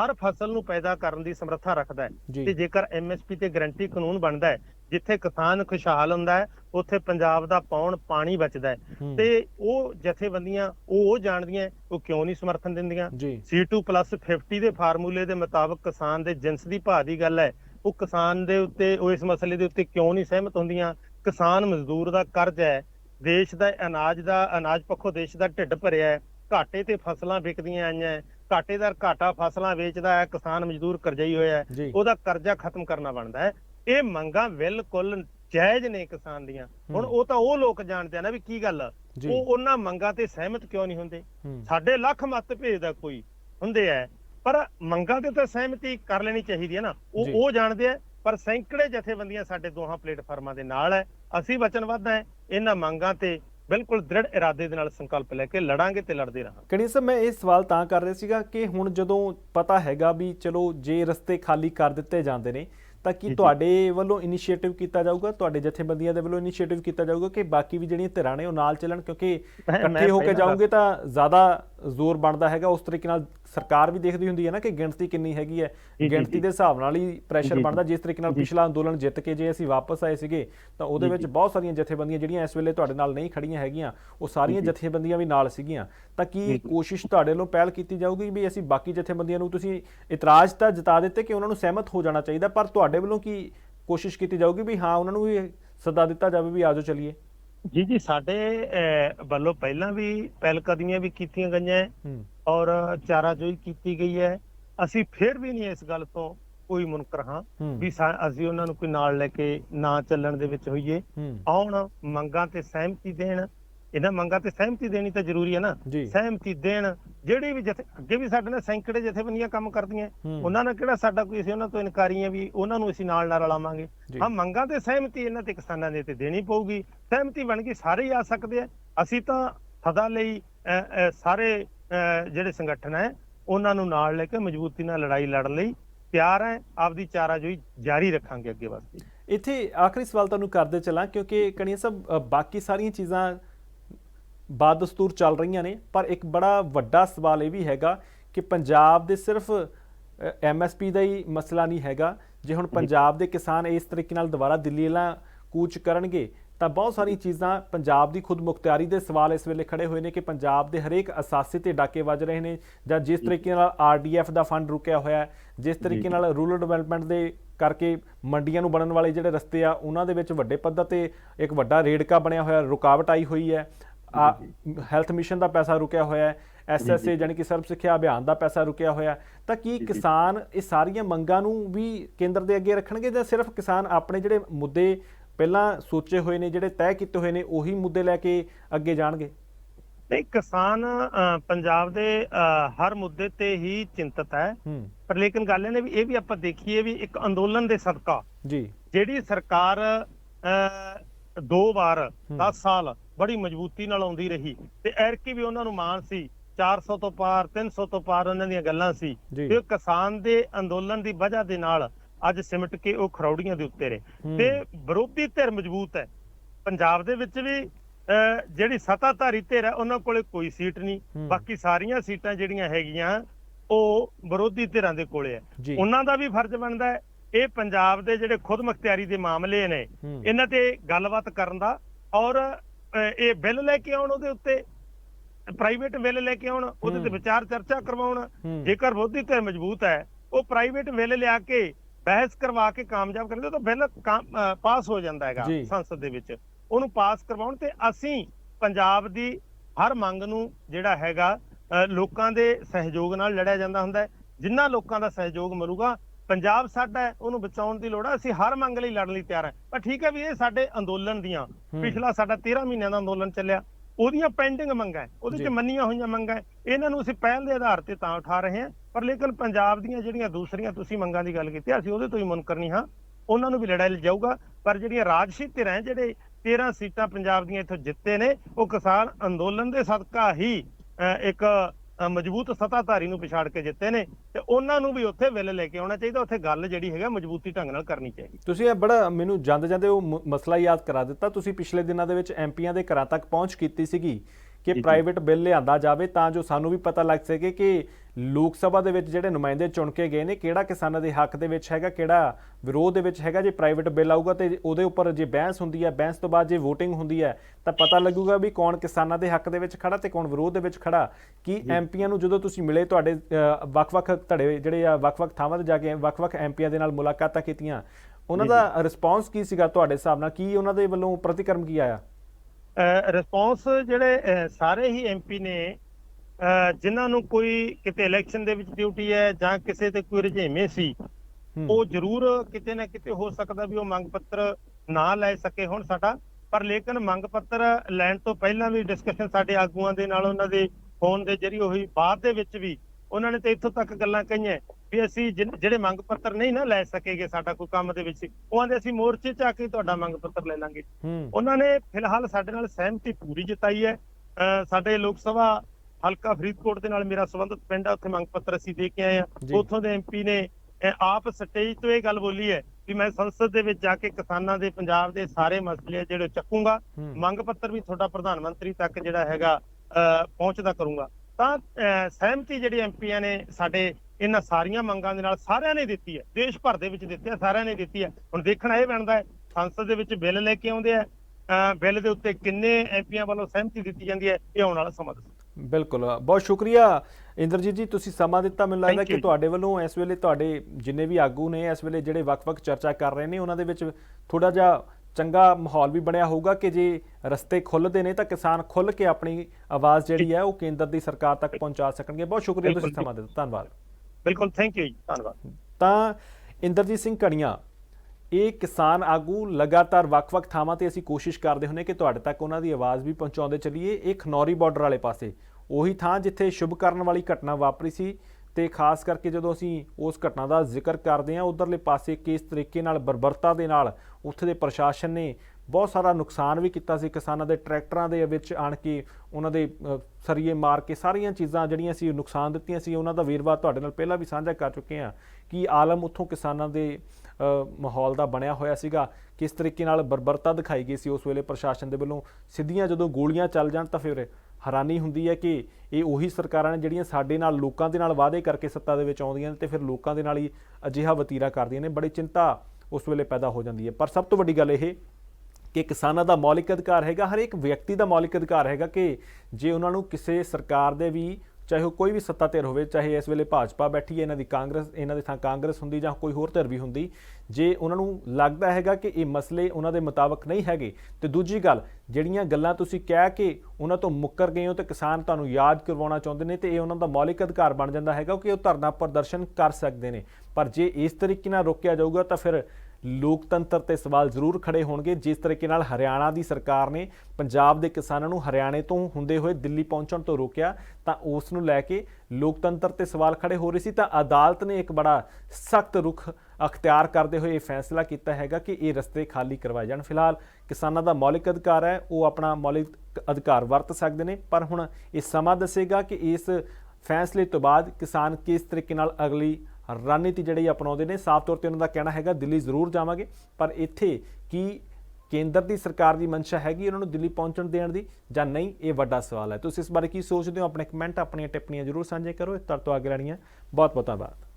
B: ਹਰ ਫਸਲ ਨੂੰ ਪੈਦਾ ਕਰਨ ਦੀ ਸਮਰੱਥਾ ਰੱਖਦਾ ਹੈ। ਤੇ ਜੇਕਰ ਐਮਐਸਪੀ ਤੇ ਗਾਰੰਟੀ ਕਾਨੂੰਨ ਬਣਦਾ ਹੈ ਜਿੱਥੇ ਕਿਸਾਨ ਖੁਸ਼ਹਾਲ ਹੁੰਦਾ ਹੈ ਉੱਥੇ ਪੰਜਾਬ ਦਾ ਪੌਣ ਪਾਣੀ ਬਚਦਾ ਹੈ। ਤੇ ਉਹ ਜਥੇਬੰਦੀਆਂ ਉਹ ਉਹ ਜਾਣਦੀਆਂ ਉਹ ਕਿਉਂ ਨਹੀਂ ਸਮਰਥਨ ਦਿੰਦੀਆਂ
A: ਜੀ
B: C2+50 ਦੇ ਫਾਰਮੂਲੇ ਦੇ ਮੁਤਾਬਕ ਕਿਸਾਨ ਦੇ ਜਿੰਸ ਦੀ ਭਾਅ ਦੀ ਗੱਲ ਹੈ ਉਹ ਕਿਸਾਨ ਦੇ ਉੱਤੇ ਉਹ ਇਸ ਮਸਲੇ ਦੇ ਉੱਤੇ ਕਿਉਂ ਨਹੀਂ ਸਹਿਮਤ ਹੁੰਦੀਆਂ? ਕਿਸਾਨ ਮਜ਼ਦੂਰ ਦਾ ਕਰਜ਼ ਹੈ ਦੇਸ਼ ਦਾ ਅਨਾਜ ਦਾ ਅਨਾਜ ਪੱਖੋਂ ਦੇਸ਼ ਦਾ ਢਿੱਡ ਭਰਿਆ ਹੈ। ਘਾਟੇ ਤੇ ਫਸਲਾਂ ਵਿਕਦੀਆਂ ਆਈਆਂ। ਘਾਟੇਦਾਰ ਘਾਟਾ ਫਸਲਾਂ ਵੇਚਦਾ ਹੈ ਕਿਸਾਨ ਮਜ਼ਦੂਰ ਕਰਜ਼ਈ ਹੋਇਆ ਹੈ। ਉਹਦਾ ਕਰਜ਼ਾ ਖਤਮ ਕਰਨਾ ਬਣਦਾ ਹੈ। ਇਹ ਮੰਗਾਂ ਬਿਲਕੁਲ ਜਾਇਜ਼ ਨੇ ਕਿਸਾਨ ਦੀਆਂ। ਹੁਣ। ਉਹ ਤਾਂ ਉਹ ਲੋਕ ਜਾਣਦੇ ਆ ਨਾ ਵੀ ਕੀ ਗੱਲ? ਉਹ ਉਹਨਾਂ ਮੰਗਾਂ ਤੇ ਸਹਿਮਤ ਕਿਉਂ ਨਹੀਂ ਹੁੰਦੇ? ਸਾਡੇ ਲੱਖ ਮਤ ਭੇਜਦਾ ਕੋਈ ਹੁੰਦੇ ਆ। ਪਰ ਮੰਗਾਂ ਤੇ ਤਾਂ ਸਹਿਮਤੀ ਕਰ ਲੈਣੀ ਚਾਹੀਦੀ ਹੈ ਨਾ। ਉਹ। ਉਹ ਜਾਣਦੇ ਆ ਪਰ ਸੈਂਕੜੇ ਜਥੇਬੰਦੀਆਂ ਸਾਡੇ ਦੋਹਾਂ ਪਲੇਟਫਾਰਮਾਂ ਦੇ ਨਾਲ ਹੈ। ਅਸੀਂ ਵਚਨਬੱਧ ਹੈ ਇਹਨਾਂ ਮੰਗਾਂ ਤੇ ਬਿਲਕੁਲ ਦ੍ਰਿੜ ਇਰਾਦੇ ਦੇ ਨਾਲ ਸੰਕਲਪ ਲੈ ਕੇ ਲੜਾਂਗੇ ਤੇ ਲੜਦੇ ਰਹਾਂਗੇ।
A: ਕਣੀ ਸਾਹਿਬ ਮੈਂ ਇਹ ਸਵਾਲ ਤਾਂ ਕਰ ਰਿਹਾ ਸੀਗਾ ਕਿ ਹੁਣ ਜਦੋਂ ਪਤਾ ਹੈਗਾ ਵੀ ਚਲੋ ਜੇ ਰਸਤੇ ਖਾਲੀ ਕਰ ਦਿੱਤੇ ਜਾਂਦੇ ਨੇ ਤਾਂ ਕੀ। ਤੁਹਾਡੇ ਵੱਲੋਂ ਇਨੀਸ਼ੀਏਟਿਵ ਕੀਤਾ ਜਾਊਗਾ? ਤੁਹਾਡੇ ਜਥੇਬੰਦੀਆਂ ਦੇ ਵੱਲੋਂ ਇਨੀਸ਼ੀਏਟਿਵ ਕੀਤਾ ਜਾਊਗਾ ਕਿ ਬਾਕੀ ਵੀ ਜਿਹੜੀਆਂ ਧਿਰਾਂ ਨੇ ਉਹ ਨਾਲ ਚੱਲਣ? ਕਿਉਂਕਿ ਇਕੱਠੇ ਹੋ ਕੇ ਜਾਓਗੇ ਤਾਂ ਜ਼ਿਆਦਾ ਜ਼ੋਰ ਬਣਦਾ ਹੈਗਾ ਉਸ ਤਰੀਕੇ ਨਾਲ ਸਰਕਾਰ ਵੀ ਦੇਖਦੀ ਹੁੰਦੀ ਹੈ ਨਾ ਕਿ ਗਿਣਤੀ ਕਿੰਨੀ ਹੈਗੀ ਹੈ ਗਿਣਤੀ। ਦੇ ਹਿਸਾਬ ਨਾਲ ਹੀ ਪ੍ਰੈਸ਼ਰ। ਬਣਦਾ ਜਿਸ ਤਰੀਕੇ ਨਾਲ। ਪਿਛਲਾ ਅੰਦੋਲਨ ਜਿੱਤ ਕੇ ਜੇ ਅਸੀਂ ਵਾਪਸ ਆਏ ਸੀਗੇ ਤਾਂ ਉਹਦੇ ਵਿੱਚ। ਬਹੁਤ ਸਾਰੀਆਂ ਜਥੇਬੰਦੀਆਂ ਜਿਹੜੀਆਂ ਇਸ ਵੇਲੇ ਤੁਹਾਡੇ ਨਾਲ ਨਹੀਂ ਖੜੀਆਂ ਹੈਗੀਆਂ ਉਹ ਸਾਰੀਆਂ। ਜਥੇਬੰਦੀਆਂ ਵੀ ਨਾਲ ਸੀਗੀਆਂ ਤਾਂ ਕੀ। ਕੋਸ਼ਿਸ਼ ਤੁਹਾਡੇ ਵੱਲੋਂ ਪਹਿਲ ਕੀਤੀ ਜਾਊਗੀ ਵੀ ਅਸੀਂ ਬਾਕੀ ਜਥੇਬੰਦੀਆਂ ਨੂੰ ਤੁਸੀਂ ਇਤਰਾਜ਼ ਤਾਂ ਜਤਾ ਦਿੱਤੇ ਕਿ ਉਹਨਾਂ ਨੂੰ ਸਹਿਮਤ ਹੋ ਜਾਣਾ ਚਾਹੀਦਾ ਪਰ ਤੁਹਾਡੇ ਵੱਲੋਂ ਕੀ ਕੋਸ਼ਿਸ਼ ਕੀਤੀ ਜਾਊਗੀ ਵੀ ਹਾਂ ਉਹਨਾਂ ਨੂੰ ਵੀ ਸੱਦਾ ਦਿੱਤਾ ਜਾਵੇ ਵੀ ਆਜੋ ਚੱਲੀਏ
B: ਜੀ ਜੀ ਸਾਡੇ ਵੱਲੋਂ ਪਹਿਲਾਂ ਵੀ ਪਹਿਲ ਕਦਮੀਆਂ ਵੀ ਕੀਤੀਆਂ ਗਈਆਂ ਔਰ ਚਾਰਾਜੋਈ ਕੀਤੀ ਗਈ ਹੈ। ਅਸੀਂ ਫਿਰ ਵੀ ਨਹੀਂ ਇਸ ਗੱਲ ਤੋਂ ਕੋਈ ਮੁਨਕਰ ਹਾਂ ਵੀ ਅਸੀਂ ਉਹਨਾਂ ਨੂੰ ਕੋਈ ਨਾਲ ਲੈ ਕੇ ਨਾ ਚੱਲਣ ਦੇ ਵਿੱਚ ਹੋਈਏ। ਆਉਣ ਮੰਗਾਂ ਤੇ ਸਹਿਮਤੀ ਦੇਣ ਇਹਨਾਂ ਮੰਗਾਂ ਤੇ ਸਹਿਮਤੀ ਦੇਣੀ ਤਾਂ ਜ਼ਰੂਰੀ ਹੈ ਨਾ।
A: ਜੀ।
B: ਸਹਿਮਤੀ ਦੇਣ ਜਿਹੜੀ ਵੀ ਜਥੇ ਅੱਗੇ ਵੀ ਸਾਡੇ ਨਾਲ ਸੈਂਕੜੇ ਜਥੇਬੰਦੀਆਂ ਕੰਮ ਕਰਦੀਆਂ।
A: ਹੂੰ।
B: ਉਹਨਾਂ ਨਾਲ ਕਿਹੜਾ ਸਾਡਾ ਕੋਈ ਅਸੀਂ ਉਹਨਾਂ ਤੋਂ ਇਨਕਾਰੀ ਹੈ ਵੀ ਉਹਨਾਂ ਨੂੰ ਅਸੀਂ ਨਾਲ ਨਾਲ ਰਲਾਵਾਂਗੇ।
A: ਜੀ।
B: ਹਾਂ ਮੰਗਾਂ ਤੇ ਸਹਿਮਤੀ ਇਹਨਾਂ ਤੇ ਕਿਸਾਨਾਂ ਦੇ ਤੇ ਦੇਣੀ ਪਊਗੀ। ਸਹਿਮਤੀ ਬਣ ਗਈ ਸਾਰੇ ਹੀ ਆ ਸਕਦੇ ਆ। ਅਸੀਂ ਤਾਂ ਸਦਾ ਲਈ ਸਾਰੇ ਜਿਹੜੇ ਸੰਗਠਨ ਹੈ ਉਹਨਾਂ ਨੂੰ ਨਾਲ ਲੈ ਕੇ ਮਜ਼ਬੂਤੀ ਨਾਲ ਲੜਾਈ ਲੜਨ ਲਈ ਤਿਆਰ ਹੈ। ਆਪਦੀ ਚਾਰਾਜੋਈ ਜਾਰੀ ਰੱਖਾਂਗੇ ਅੱਗੇ ਵਾਸਤੇ।
A: ਇੱਥੇ ਆਖਰੀ ਸਵਾਲ ਤੁਹਾਨੂੰ ਕਰਦੇ ਚੱਲਾਂ ਕਿਉਂਕਿ ਕਣੀਆ ਸਾਹਿਬ ਅ, ਬਾਕੀ ਸਾਰੀਆਂ ਚੀਜ਼ਾਂ ਬਾਦਸਤੂਰ ਚੱਲ ਰਹੀਆਂ ਨੇ ਪਰ ਇੱਕ ਬੜਾ ਵੱਡਾ ਸਵਾਲ ਇਹ ਵੀ ਹੈਗਾ ਕਿ ਪੰਜਾਬ ਦੇ ਸਿਰਫ ਐਮਐਸਪੀ ਦਾ ਹੀ ਮਸਲਾ ਨਹੀਂ ਹੈਗਾ। ਜੇ ਹੁਣ ਪੰਜਾਬ ਦੇ ਕਿਸਾਨ ਇਸ ਤਰੀਕੇ ਨਾਲ ਦੁਬਾਰਾ ਦਿੱਲੀ ਲਾ ਕੂਚ ਕਰਨਗੇ ਤਾਂ ਬਹੁਤ ਸਾਰੀਆਂ ਚੀਜ਼ਾਂ ਪੰਜਾਬ ਦੀ ਖੁਦ ਮੁਖਤਿਆਰੀ ਦੇ ਸਵਾਲ ਇਸ ਵੇਲੇ ਖੜੇ ਹੋਏ ਨੇ ਕਿ ਪੰਜਾਬ ਦੇ ਹਰੇਕ ਅਸਾਸੇ ਤੇ ਡਾਕੇ ਵੱਜ ਰਹੇ ਨੇ ਜਾਂ ਜਿਸ ਤਰੀਕੇ ਨਾਲ ਆਰਡੀਐਫ ਦਾ ਫੰਡ ਰੁਕਿਆ ਹੋਇਆ ਹੈ ਜਿਸ ਤਰੀਕੇ ਨਾਲ ਰੂਰਲ ਡਿਵੈਲਪਮੈਂਟ ਦੇ ਕਰਕੇ ਮੰਡੀਆਂ ਨੂੰ ਬਣਨ ਵਾਲੇ ਜਿਹੜੇ ਰਸਤੇ ਆ ਉਹਨਾਂ ਦੇ ਵਿੱਚ ਵੱਡੇ ਪੱਧਰ ਤੇ ਇੱਕ ਵੱਡਾ ਰੇੜਕਾ ਬਣਿਆ ਹੋਇਆ ਰੁਕਾਵਟ ਆਈ ਹੋਈ ਹੈ। ਹੈਲਥ ਮਿਸ਼ਨ ਦਾ ਪੈਸਾ ਰੁਕਿਆ ਹੋਇਆ ਹੈ ਐਸਐਸਏ ਜਾਨੀ ਕਿ ਸਰਵ ਸਿੱਖਿਆ ਅਭਿਆਨ ਦਾ ਪੈਸਾ ਰੁਕਿਆ ਹੋਇਆ ਤਾਂ ਕੀ ਕਿਸਾਨ ਇਹ ਸਾਰੀਆਂ ਮੰਗਾਂ ਨੂੰ ਵੀ ਕੇਂਦਰ ਦੇ ਅੱਗੇ ਰੱਖਣਗੇ ਜਾਂ ਸਿਰਫ ਕਿਸਾਨ ਆਪਣੇ ਜਿਹੜੇ ਮੁੱਦੇ ਪਹਿਲਾਂ ਸੋਚੇ ਹੋਏ ਨੇ ਜਿਹੜੇ ਤੈਅ ਕੀਤੇ ਹੋਏ ਨੇ ਉਹੀ ਮੁੱਦੇ ਲੈ ਕੇ ਅੱਗੇ ਜਾਣਗੇ?
B: ਨਹੀਂ ਕਿਸਾਨ ਪੰਜਾਬ ਦੇ ਹਰ ਮੁੱਦੇ ਤੇ ਹੀ ਚਿੰਤਤ ਹੈ। ਪਰ ਲੇਕਿਨ ਗੱਲ ਇਹ ਨੇ ਵੀ ਇਹ ਵੀ ਆਪਾਂ ਦੇਖੀਏ ਵੀ ਇੱਕ ਅੰਦੋਲਨ ਦੇ ਸਦਕਾ
A: ਜੀ।
B: ਜਿਹੜੀ ਸਰਕਾਰ ਦੋ ਵਾਰ
A: ਹੂੰ।
B: 10 ਸਾਲ ਬੜੀ ਮਜ਼ਬੂਤੀ ਨਾਲ ਆਉਂਦੀ ਰਹੀ ਤੇ ਐਰਕੀ ਵੀ ਉਹਨਾਂ ਨੂੰ ਮਾਣ ਸੀ 400 ਤੋਂ ਪਾਰ 300 ਤੋਂ ਪਾਰ ਉਹਨਾਂ ਦੀਆਂ ਗੱਲਾਂ ਸੀ। ਤੇ ਉਹ ਕਿਸਾਨ ਦੇ ਅੰਦੋਲਨ ਦੀ ਵਜ੍ਹਾ ਦੇ ਨਾਲ ਅੱਜ ਸਿਮਟ ਕੇ ਉਹ ਖਰੌੜੀਆਂ ਦੇ ਉੱਤੇ ਰਹੇ
A: ਹੂੰ।
B: ਤੇ ਵਿਰੋਧੀ ਧਿਰ ਮਜ਼ਬੂਤ ਹੈ ਪੰਜਾਬ ਦੇ ਵਿੱਚ ਵੀ ਜਿਹੜੀ ਸੱਤਾਧਾਰੀ ਧਿਰ ਹੈ ਉਹਨਾਂ ਕੋਲੇ ਕੋਈ ਸੀਟ ਨਹੀਂ। ਬਾਕੀ ਸਾਰੀਆਂ ਸੀਟਾਂ ਜਿਹੜੀਆਂ ਹੈਗੀਆਂ ਉਹ ਵਿਰੋਧੀ ਧਿਰਾਂ ਦੇ ਕੋਲੇ ਹੈ ਉਹਨਾਂ ਦਾ ਵੀ ਫਰਜ਼ ਬਣਦਾ ਹੈ ਇਹ ਪੰਜਾਬ ਦੇ ਜਿਹੜੇ ਖੁਦ ਮੁਖਤਿਆਰੀ ਦੇ ਮਾਮਲੇ ਨੇ। ਇਹਨਾਂ ਤੇ ਗੱਲਬਾਤ ਕਰਨ ਦਾ ਔਰ ਇਹ ਬਿੱਲ ਲੈ ਕੇ ਆਉਣ ਉਹਦੇ ਉੱਤੇ ਪ੍ਰਾਈਵੇਟ ਬਿੱਲ ਲੈ ਕੇ ਆਉਣ ਉਹਦੇ ਤੇ। ਵਿਚਾਰ ਚਰਚਾ ਕਰਵਾਉਣ। ਜੇਕਰ ਵਿਰੋਧੀ ਧਿਰ ਮਜ਼ਬੂਤ ਹੈ ਉਹ ਪ੍ਰਾਈਵੇਟ ਬਿੱਲ ਲਿਆ ਕੇ ਬਹਿਸ ਕਰਵਾ ਕੇ ਕਾਮਯਾਬ ਕਰਦੇ ਤਾਂ ਬਿੱਲ ਪਾਸ ਹੋ ਜਾਂਦਾ ਹੈਗਾ। ਸੰਸਦ ਦੇ ਵਿੱਚ ਉਹਨੂੰ ਪਾਸ ਕਰਵਾਉਣ ਤੇ ਅਸੀਂ ਪੰਜਾਬ ਦੀ ਹਰ ਮੰਗ ਨੂੰ ਜਿਹੜਾ ਹੈਗਾ ਲੋਕਾਂ ਦੇ ਸਹਿਯੋਗ ਨਾਲ ਲੜਿਆ ਜਾਂਦਾ ਹੁੰਦਾ ਜਿੰਨਾ ਲੋਕਾਂ ਦਾ ਸਹਿਯੋਗ ਮਿਲੂਗਾ ਪੰਜਾਬ ਸਾਡਾ ਹੈ ਉਹਨੂੰ ਬਚਾਉਣ ਦੀ ਲੋੜ ਹੈ ਅਸੀਂ ਹਰ ਮੰਗ ਲਈ ਲੜਨ ਲਈ ਤਿਆਰ ਹਾਂ ਪਰ ਠੀਕ ਹੈ ਵੀ ਇਹ ਸਾਡੇ ਅੰਦੋਲਨ ਦੀਆਂ। ਪਿਛਲਾ ਸਾਡਾ 13 ਮਹੀਨਿਆਂ ਦਾ ਅੰਦੋਲਨ ਚੱਲਿਆ ਉਹਦੀਆਂ ਪੈਂਡਿੰਗ ਮੰਗਾਂ ਉਹਦੇ। ਚ ਮੰਨੀਆਂ ਹੋਈਆਂ ਮੰਗਾਂ। ਇਹਨਾਂ ਨੂੰ ਅਸੀਂ ਪਹਿਲ ਦੇ ਆਧਾਰ ਤੇ ਤਾਂ ਉਠਾ ਰਹੇ ਹਾਂ ਪਰ ਲੇਕਿਨ ਪੰਜਾਬ ਦੀਆਂ ਜਿਹੜੀਆਂ ਦੂਸਰੀਆਂ ਤੁਸੀਂ ਮੰਗਾਂ ਦੀ ਗੱਲ ਕੀਤੀ ਅਸੀਂ ਉਹਦੇ ਤੋਂ ਹੀ ਮੁਨਕਰ ਨਹੀਂ ਹਾਂ ਉਹਨਾਂ ਨੂੰ ਵੀ ਲੜਾਈ ਜਾਊਗਾ ਪਰ ਜਿਹੜੀਆਂ ਰਾਜਸੀ ਧਿਰਾਂ ਜਿਹੜੇ 13 ਸੀਟਾਂ ਪੰਜਾਬ ਦੀਆਂ ਇੱਥੋਂ ਜਿੱਤੇ ਨੇ ਉਹ ਕਿਸਾਨ ਅੰਦੋਲਨ ਦੇ ਸਦਕਾ ਹੀ ਇੱਕ ਮਜ਼ਬੂਤ ਸੱਤਾਧਾਰੀ ਨੂੰ ਪਛਾੜ ਕੇ ਜਿੱਤੇ ਨੇ ਤੇ ਉਹਨਾਂ ਨੂੰ ਵੀ ਉੱਥੇ ਬਿੱਲ ਲੈ ਕੇ ਆਉਣਾ ਚਾਹੀਦਾ ਉੱਥੇ ਗੱਲ ਜਿਹੜੀ ਹੈਗਾ ਮਜ਼ਬੂਤੀ ਢੰਗ ਨਾਲ ਕਰਨੀ ਚਾਹੀਦੀ
A: ਤੁਸੀਂ ਇਹ ਬੜਾ ਮੈਨੂੰ ਜਾਂਦੇ ਜਾਂਦੇ ਉਹ ਮਸਲਾ ਯਾਦ ਕਰਾ ਦਿੱਤਾ ਤੁਸੀਂ ਪਿਛਲੇ ਦਿਨਾਂ ਦੇ ਵਿੱਚ ਐਮਪੀਆਂ ਦੇ ਘਰਾਂ ਤੱਕ ਪਹੁੰਚ ਕੀਤੀ ਸੀਗੀ ਕਿ। ਪ੍ਰਾਈਵੇਟ ਬਿੱਲ ਲਿਆਂਦਾ ਜਾਵੇ ਤਾਂ ਜੋ ਸਾਨੂੰ ਵੀ ਪਤਾ ਲੱਗ ਸਕੇ ਕਿ ਲੋਕ ਸਭਾ ਦੇ ਵਿੱਚ ਜਿਹੜੇ ਨੁਮਾਇੰਦੇ ਚੁਣ ਕੇ ਗਏ ਨੇ ਕਿਹੜਾ ਕਿਸਾਨਾਂ ਦੇ ਹੱਕ ਦੇ ਵਿੱਚ ਹੈਗਾ ਕਿਹੜਾ ਵਿਰੋਧ ਦੇ ਵਿੱਚ ਹੈਗਾ? ਜੇ ਪ੍ਰਾਈਵੇਟ ਬਿੱਲ ਆਊਗਾ ਤੇ ਉਹਦੇ ਉੱਪਰ ਜੇ ਬਹਿਸ ਹੁੰਦੀ ਹੈ ਬਹਿਸ ਤੋਂ ਬਾਅਦ ਜੇ VOTING ਹੁੰਦੀ ਹੈ ਤਾਂ ਪਤਾ ਲੱਗੂਗਾ ਵੀ ਕੌਣ ਕਿਸਾਨਾਂ ਦੇ ਹੱਕ ਦੇ ਵਿੱਚ ਖੜਾ ਤੇ ਕੌਣ ਵਿਰੋਧ ਦੇ ਵਿੱਚ ਖੜਾ। ਕੀ ਐਮਪੀਆਂ ਨੂੰ ਜਦੋਂ ਤੁਸੀਂ ਮਿਲੇ ਤੁਹਾਡੇ ਵੱਖ-ਵੱਖ ਧੜੇ ਜਿਹੜੇ ਆ ਵੱਖ-ਵੱਖ ਥਾਵਾਂ ਤੇ ਜਾ ਕੇ ਵੱਖ-ਵੱਖ ਐਮਪੀਆਂ ਦੇ ਨਾਲ ਮੁਲਾਕਾਤਾਂ ਕੀਤੀਆਂ ਉਹਨਾਂ ਦਾ ਰਿਸਪੌਂਸ ਕੀ ਸੀਗਾ ਤੁਹਾਡੇ ਹਿਸਾਬ ਨਾਲ? ਕੀ ਉਹਨਾਂ ਦੇ ਵੱਲੋਂ ਪ੍ਰਤੀਕਰਮ ਕੀ ਆਇਆ?
B: ਰਿਸਪੌਂਸ ਜਿਹੜੇ ਸਾਰੇ ਹੀ ਐਮਪੀ ਨੇ ਜਿਨ੍ਹਾਂ ਨੂੰ ਕੋਈ ਕਿਤੇ ਇਲੈਕਸ਼ਨ ਦੇ ਵਿੱਚ ਡਿਊਟੀ ਹੈ ਜਾਂ ਕਿਸੇ ਤੇ ਕੋਈ ਰੁਝੇਵੇਂ ਸੀ। ਉਹ ਜ਼ਰੂਰ ਕਿਤੇ ਨਾ ਕਿਤੇ ਹੋ ਸਕਦਾ ਵੀ ਉਹ ਮੰਗ ਪੱਤਰ ਨਾ ਲੈ ਸਕੇ ਹੁਣ ਸਾਡਾ। ਪਰ ਲੇਕਿਨ ਮੰਗ ਪੱਤਰ ਲੈਣ ਤੋਂ ਪਹਿਲਾਂ ਵੀ ਡਿਸਕਸ਼ਨ ਸਾਡੇ ਆਗੂਆਂ ਦੇ ਨਾਲ ਉਹਨਾਂ ਦੇ ਫੋਨ ਦੇ ਜਰੀਏ ਹੋਈ ਬਾਅਦ ਦੇ ਵਿੱਚ ਵੀ ਉਹਨਾਂ ਨੇ ਤੇ ਇੱਥੋਂ ਤੱਕ ਗੱਲਾਂ ਕਹੀਆਂ ਵੀ ਅਸੀਂ ਜਿਹੜੇ ਮੰਗ ਪੱਤਰ ਨਹੀਂ ਨਾ ਲੈ ਸਕੇਗੇ ਸਾਡਾ ਕੋਈ ਕੰਮ ਦੇ ਵਿੱਚ ਉਹ ਆਂਦੇ ਅਸੀਂ ਮੋਰਚੇ 'ਚ ਆ ਕੇ ਤੁਹਾਡਾ ਮੰਗ ਪੱਤਰ ਲੈ ਲਾਂਗੇ। ਉਹਨਾਂ ਨੇ ਫਿਲਹਾਲ ਸਾਡੇ ਨਾਲ ਸਹਿਮਤੀ ਪੂਰੀ ਜਤਾਈ ਹੈ। ਸਾਡੇ ਲੋਕ ਸਭਾ ਹਲਕਾ ਫਰੀਦਕੋਟ ਦੇ ਨਾਲ ਮੇਰਾ ਸੰਬੰਧਿਤ ਪਿੰਡ ਹੈ ਉੱਥੇ ਮੰਗ ਪੱਤਰ ਅਸੀਂ ਦੇ ਕੇ ਆਏ। ਆ। ਉੱਥੋਂ ਦੇ ਐਮਪੀ ਨੇ ਆਪ ਸਟੇਜ ਤੋਂ ਇਹ ਗੱਲ ਬੋਲੀ ਹੈ ਵੀ ਮੈਂ ਸੰਸਦ ਦੇ ਵਿੱਚ ਜਾ ਕੇ ਕਿਸਾਨਾਂ ਦੇ ਪੰਜਾਬ ਦੇ ਸਾਰੇ ਮਸਲੇ ਆ ਜਿਹੜੇ ਚੱਕੂਗਾ। ਮੰਗ ਪੱਤਰ ਵੀ ਤੁਹਾਡਾ ਪ੍ਰਧਾਨ ਮੰਤਰੀ ਤੱਕ ਜਿਹੜਾ ਹੈਗਾ ਪਹੁੰਚਦਾ ਕਰੂੰਗਾ। ਤਾਂ ਸਹਿਮਤੀ ਜਿਹੜੀ ਐਮਪੀਆਂ ਨੇ ਸਾਡੇ ਇਹਨਾਂ ਸਾਰੀਆਂ ਮੰਗਾਂ ਦੇ ਨਾਲ ਸਾਰਿਆਂ ਨੇ ਦਿੱਤੀ ਹੈ। ਦੇਸ਼ ਭਰ ਦੇ ਵਿੱਚ ਦਿੱਤੀ ਹੈ ਸਾਰਿਆਂ ਨੇ ਦਿੱਤੀ ਹੈ। ਹੁਣ ਦੇਖਣਾ ਇਹ ਬਣਦਾ ਹੈ ਸੰਸਦ ਦੇ ਵਿੱਚ ਬਿੱਲ ਲੈ ਕੇ ਆਉਂਦੇ ਆ। ਬਿੱਲ ਦੇ ਉੱਤੇ ਕਿੰਨੇ ਐਮਪੀਆਂ ਵੱਲੋਂ ਸਹਿਮਤੀ ਦਿੱਤੀ ਜਾਂਦੀ ਹੈ ਇਹ ਆਉਣ ਵਾਲਾ ਸਮਾਂ ਦੱਸੂ।
A: ਬਿਲਕੁਲ। ਬਹੁਤ ਸ਼ੁਕਰੀਆ। ਇੰਦਰਜੀਤ ਜੀ ਤੁਸੀਂ ਸਮਾਂ ਦਿੱਤਾ। ਮੈਨੂੰ ਲੱਗਦਾ ਕਿ। ਤੁਹਾਡੇ ਵੱਲੋਂ ਇਸ ਵੇਲੇ ਤੁਹਾਡੇ ਜਿੰਨੇ ਵੀ ਆਗੂ ਨੇ ਇਸ ਵੇਲੇ ਜਿਹੜੇ ਵੱਖ-ਵੱਖ ਚਰਚਾ ਕਰ ਰਹੇ ਨੇ ਉਹਨਾਂ ਦੇ ਵਿੱਚ ਥੋੜਾ ਜਿਹਾ ਚੰਗਾ ਮਾਹੌਲ ਵੀ ਬਣਿਆ ਹੋਊਗਾ ਕਿ ਜੇ ਰਸਤੇ ਖੁੱਲਦੇ ਨੇ ਤਾਂ ਕਿਸਾਨ ਖੁੱਲ ਕੇ ਆਪਣੀ ਆਵਾਜ਼ ਜਿਹੜੀ ਹੈ ਉਹ ਕੇਂਦਰ ਦੀ ਸਰਕਾਰ ਤੱਕ ਪਹੁੰਚਾ ਸਕਣਗੇ। ਬਹੁਤ ਸ਼ੁਕਰੀਆ ਤੁਸੀਂ ਸਮਾਂ ਦਿੱਤਾ। ਧੰਨਵਾਦ।
B: ਬਿਲਕੁਲ। ਥੈਂਕ ਯੂ ਜੀ। ਧੰਨਵਾਦ।
A: ਤਾਂ ਇੰਦਰਜੀਤ ਸਿੰਘ ਕਣੀਆਂ ਇਹ ਕਿਸਾਨ ਆਗੂ ਲਗਾਤਾਰ ਵੱਖ-ਵੱਖ ਥਾਵਾਂ ਤੇ ਅਸੀਂ ਕੋਸ਼ਿਸ਼ ਕਰਦੇ ਹੁੰਨੇ ਕਿ ਤੁਹਾਡੇ ਤੱਕ ਉਹਨਾਂ ਦੀ ਆਵਾਜ਼ ਵੀ ਪਹੁੰਚਾਉਂਦੇ ਚੱਲੀਏ। ਇਹ ਖਨੌਰੀ ਬਾਰਡਰ ਵਾਲੇ ਪਾਸੇ ਉਹੀ ਥਾਂ ਜਿੱਥੇ ਸ਼ੁਭ ਕਰਨ ਵਾਲੀ ਘਟਨਾ ਵਾਪਰੀ ਸੀ ਤੇ ਖਾਸ ਕਰਕੇ ਜਦੋਂ ਅਸੀਂ ਉਸ ਘਟਨਾ ਦਾ ਜ਼ਿਕਰ ਕਰਦੇ ਹਾਂ ਉਧਰਲੇ ਪਾਸੇ ਕਿਸ ਤਰੀਕੇ ਨਾਲ ਬਰਬਰਤਾ ਦੇ ਨਾਲ ਉੱਥੇ ਦੇ ਪ੍ਰਸ਼ਾਸਨ ਨੇ ਬਹੁਤ ਸਾਰਾ ਨੁਕਸਾਨ ਵੀ ਕੀਤਾ ਸੀ। ਕਿਸਾਨਾਂ ਦੇ ਟਰੈਕਟਰਾਂ ਦੇ ਵਿੱਚ ਆਣ ਕੇ ਉਹਨਾਂ ਦੇ ਅ, ਸਰੀਏ ਮਾਰ ਕੇ ਸਾਰੀਆਂ ਚੀਜ਼ਾਂ ਜਿਹੜੀਆਂ ਸੀ ਨੁਕਸਾਨ ਦਿੱਤੀਆਂ ਸੀ। ਉਹਨਾਂ ਦਾ ਵੇਰਵਾ ਤੁਹਾਡੇ ਨਾਲ ਪਹਿਲਾਂ ਵੀ ਸਾਂਝਾ ਕਰ ਚੁੱਕੇ ਹਾਂ। ਕਿ ਆਲਮ ਉੱਥੋਂ ਕਿਸਾਨਾਂ ਦੇ ਮਾਹੌਲ ਦਾ ਬਣਿਆ ਹੋਇਆ ਸੀਗਾ? ਕਿਸ ਤਰੀਕੇ ਨਾਲ ਬਰਬਰਤਾ ਦਿਖਾਈ ਗਈ ਸੀ ਉਸ ਵੇਲੇ ਪ੍ਰਸ਼ਾਸਨ ਦੇ ਵੱਲੋਂ? ਸਿੱਧੀਆਂ ਜਦੋਂ ਗੋਲੀਆਂ ਚੱਲ ਜਾਣ ਤਾਂ ਫਿਰ ਹੈਰਾਨੀ ਹੁੰਦੀ ਹੈ ਕਿ ਇਹ ਉਹੀ ਸਰਕਾਰਾਂ ਨੇ ਜਿਹੜੀਆਂ ਸਾਡੇ ਨਾਲ, ਲੋਕਾਂ ਦੇ ਨਾਲ ਵਾਅਦੇ ਕਰਕੇ ਸੱਤਾ ਦੇ ਵਿੱਚ ਆਉਂਦੀਆਂ ਨੇ ਤੇ ਫਿਰ ਲੋਕਾਂ ਦੇ ਨਾਲ ਹੀ ਅਜਿਹਾ ਵਤੀਰਾ ਕਰਦੀਆਂ ਨੇ। ਬੜੀ ਚਿੰਤਾ ਉਸ ਵੇਲੇ ਪੈਦਾ ਹੋ ਜਾਂਦੀ ਹੈ। ਪਰ ਸਭ ਤੋਂ ਵੱਡੀ ਗੱਲ ਇਹ ਕਿ ਕਿਸਾਨਾਂ ਦਾ ਮੌਲਿਕ ਅਧਿਕਾਰ ਹੈਗਾ ਹਰ ਇੱਕ ਵਿਅਕਤੀ ਦਾ ਮੌਲਿਕ ਅਧਿਕਾਰ ਹੈਗਾ ਕਿ ਜੇ ਉਹਨਾਂ ਨੂੰ ਕਿਸੇ ਸਰਕਾਰ ਦੇ ਵੀ ਚਾਹੇ ਉਹ ਕੋਈ ਵੀ ਸੱਤਾ ਧਿਰ ਹੋਵੇ, ਚਾਹੇ ਇਸ ਵੇਲੇ ਭਾਜਪਾ ਬੈਠੀ ਹੈ, ਇਹਨਾਂ ਦੀ ਕਾਂਗਰਸ, ਇਹਨਾਂ ਦੇ ਥਾਂ ਕਾਂਗਰਸ ਹੁੰਦੀ ਜਾਂ ਕੋਈ ਹੋਰ ਧਿਰ ਵੀ ਹੁੰਦੀ, ਜੇ ਉਹਨਾਂ ਨੂੰ ਲੱਗਦਾ ਹੈਗਾ ਕਿ ਇਹ ਮਸਲੇ ਉਹਨਾਂ ਦੇ ਮੁਤਾਬਕ ਨਹੀਂ ਹੈਗੇ, ਤੇ ਦੂਜੀ ਗੱਲ, ਜਿਹੜੀਆਂ ਗੱਲਾਂ ਤੁਸੀਂ ਕਹਿ ਕੇ ਉਹਨਾਂ ਤੋਂ ਮੁੱਕਰ ਗਏ ਹੋ ਤੇ ਕਿਸਾਨ ਤੁਹਾਨੂੰ ਯਾਦ ਕਰਵਾਉਣਾ ਚਾਹੁੰਦੇ ਨੇ ਤੇ ਇਹ ਉਹਨਾਂ ਦਾ ਮੌਲਿਕ ਅਧਿਕਾਰ ਬਣ ਜਾਂਦਾ ਹੈਗਾ ਕਿ ਉਹ ਧਰਨਾ ਪ੍ਰਦਰਸ਼ਨ ਕਰ ਸਕਦੇ ਨੇ। ਪਰ ਜੇ ਇਸ ਤਰੀਕੇ ਨਾਲ ਰੋਕਿਆ ਜਾਊਗਾ ਤਾਂ ਫਿਰ ਲੋਕਤੰਤਰ ਤੇ ਸਵਾਲ ਜ਼ਰੂਰ ਖੜੇ ਹੋਣਗੇ। ਜਿਸ ਤਰੀਕੇ ਨਾਲ ਹਰਿਆਣਾ ਦੀ ਸਰਕਾਰ ਨੇ ਪੰਜਾਬ ਦੇ ਕਿਸਾਨਾਂ ਨੂੰ ਹਰਿਆਣੇ ਤੋਂ ਹੁੰਦੇ ਹੋਏ ਦਿੱਲੀ ਪਹੁੰਚਣ ਤੋਂ ਰੋਕਿਆ, ਤਾਂ ਉਸ ਨੂੰ ਲੈ ਕੇ ਲੋਕਤੰਤਰ ਤੇ ਸਵਾਲ ਖੜੇ ਹੋ ਰਹੇ ਸੀ। ਤਾਂ ਅਦਾਲਤ ਨੇ ਇੱਕ ਬੜਾ ਸਖਤ ਰੁਖ ਅਖਤਿਆਰ ਕਰਦੇ ਹੋਏ ਇਹ ਫੈਸਲਾ ਕੀਤਾ ਹੈਗਾ ਕਿ ਇਹ ਰਸਤੇ ਖਾਲੀ ਕਰਵਾਏ ਜਾਣ। ਫਿਲਹਾਲ ਕਿਸਾਨਾਂ ਦਾ ਮੌਲਿਕ ਅਧਿਕਾਰ ਹੈ, ਉਹ ਆਪਣਾ ਮੌਲਿਕ ਅਧਿਕਾਰ ਵਰਤ ਸਕਦੇ ਨੇ, ਪਰ ਹੁਣ ਇਹ ਸਮਾਂ ਦੱਸੇਗਾ ਕਿ ਇਸ ਫੈਸਲੇ ਤੋਂ ਬਾਅਦ ਕਿਸਾਨ ਕਿਸ ਤਰੀਕੇ ਨਾਲ ਅਗਲੀ ਰਣਨੀਤੀ ਜਿਹੜੀ ਅਪਣਾਉਂਦੇ ਨੇ, ਸਾਫ਼ ਤੌਰ ਤੇ ਉਹਨਾਂ ਦਾ ਕਹਿਣਾ ਹੈਗਾ, ਦਿੱਲੀ ਜ਼ਰੂਰ ਜਾਵਾਂਗੇ। ਪਰ ਇੱਥੇ ਕੀ ਕੇਂਦਰ ਦੀ ਸਰਕਾਰ ਦੀ ਮਨਸ਼ਾ ਹੈਗੀ ਉਹਨਾਂ ਨੂੰ ਦਿੱਲੀ ਪਹੁੰਚਣ ਦੇਣ ਦੀ ਜਾਂ ਨਹੀਂ, ਇਹ ਵੱਡਾ ਸਵਾਲ ਹੈ। ਤੁਸੀਂ ਇਸ ਬਾਰੇ ਕੀ ਸੋਚਦੇ ਹੋ? ਆਪਣੇ ਕਮੈਂਟ, ਆਪਣੀਆਂ ਟਿੱਪਣੀਆਂ ਜ਼ਰੂਰ ਸਾਂਝੇ ਕਰੋ। ਇਸ ਤਰ੍ਹਾਂ ਤੋਂ ਅੱਗੇ ਲੈਣੀਆਂ ਬਹੁਤ ਬਹੁਤ ਧੰਨਵਾਦ।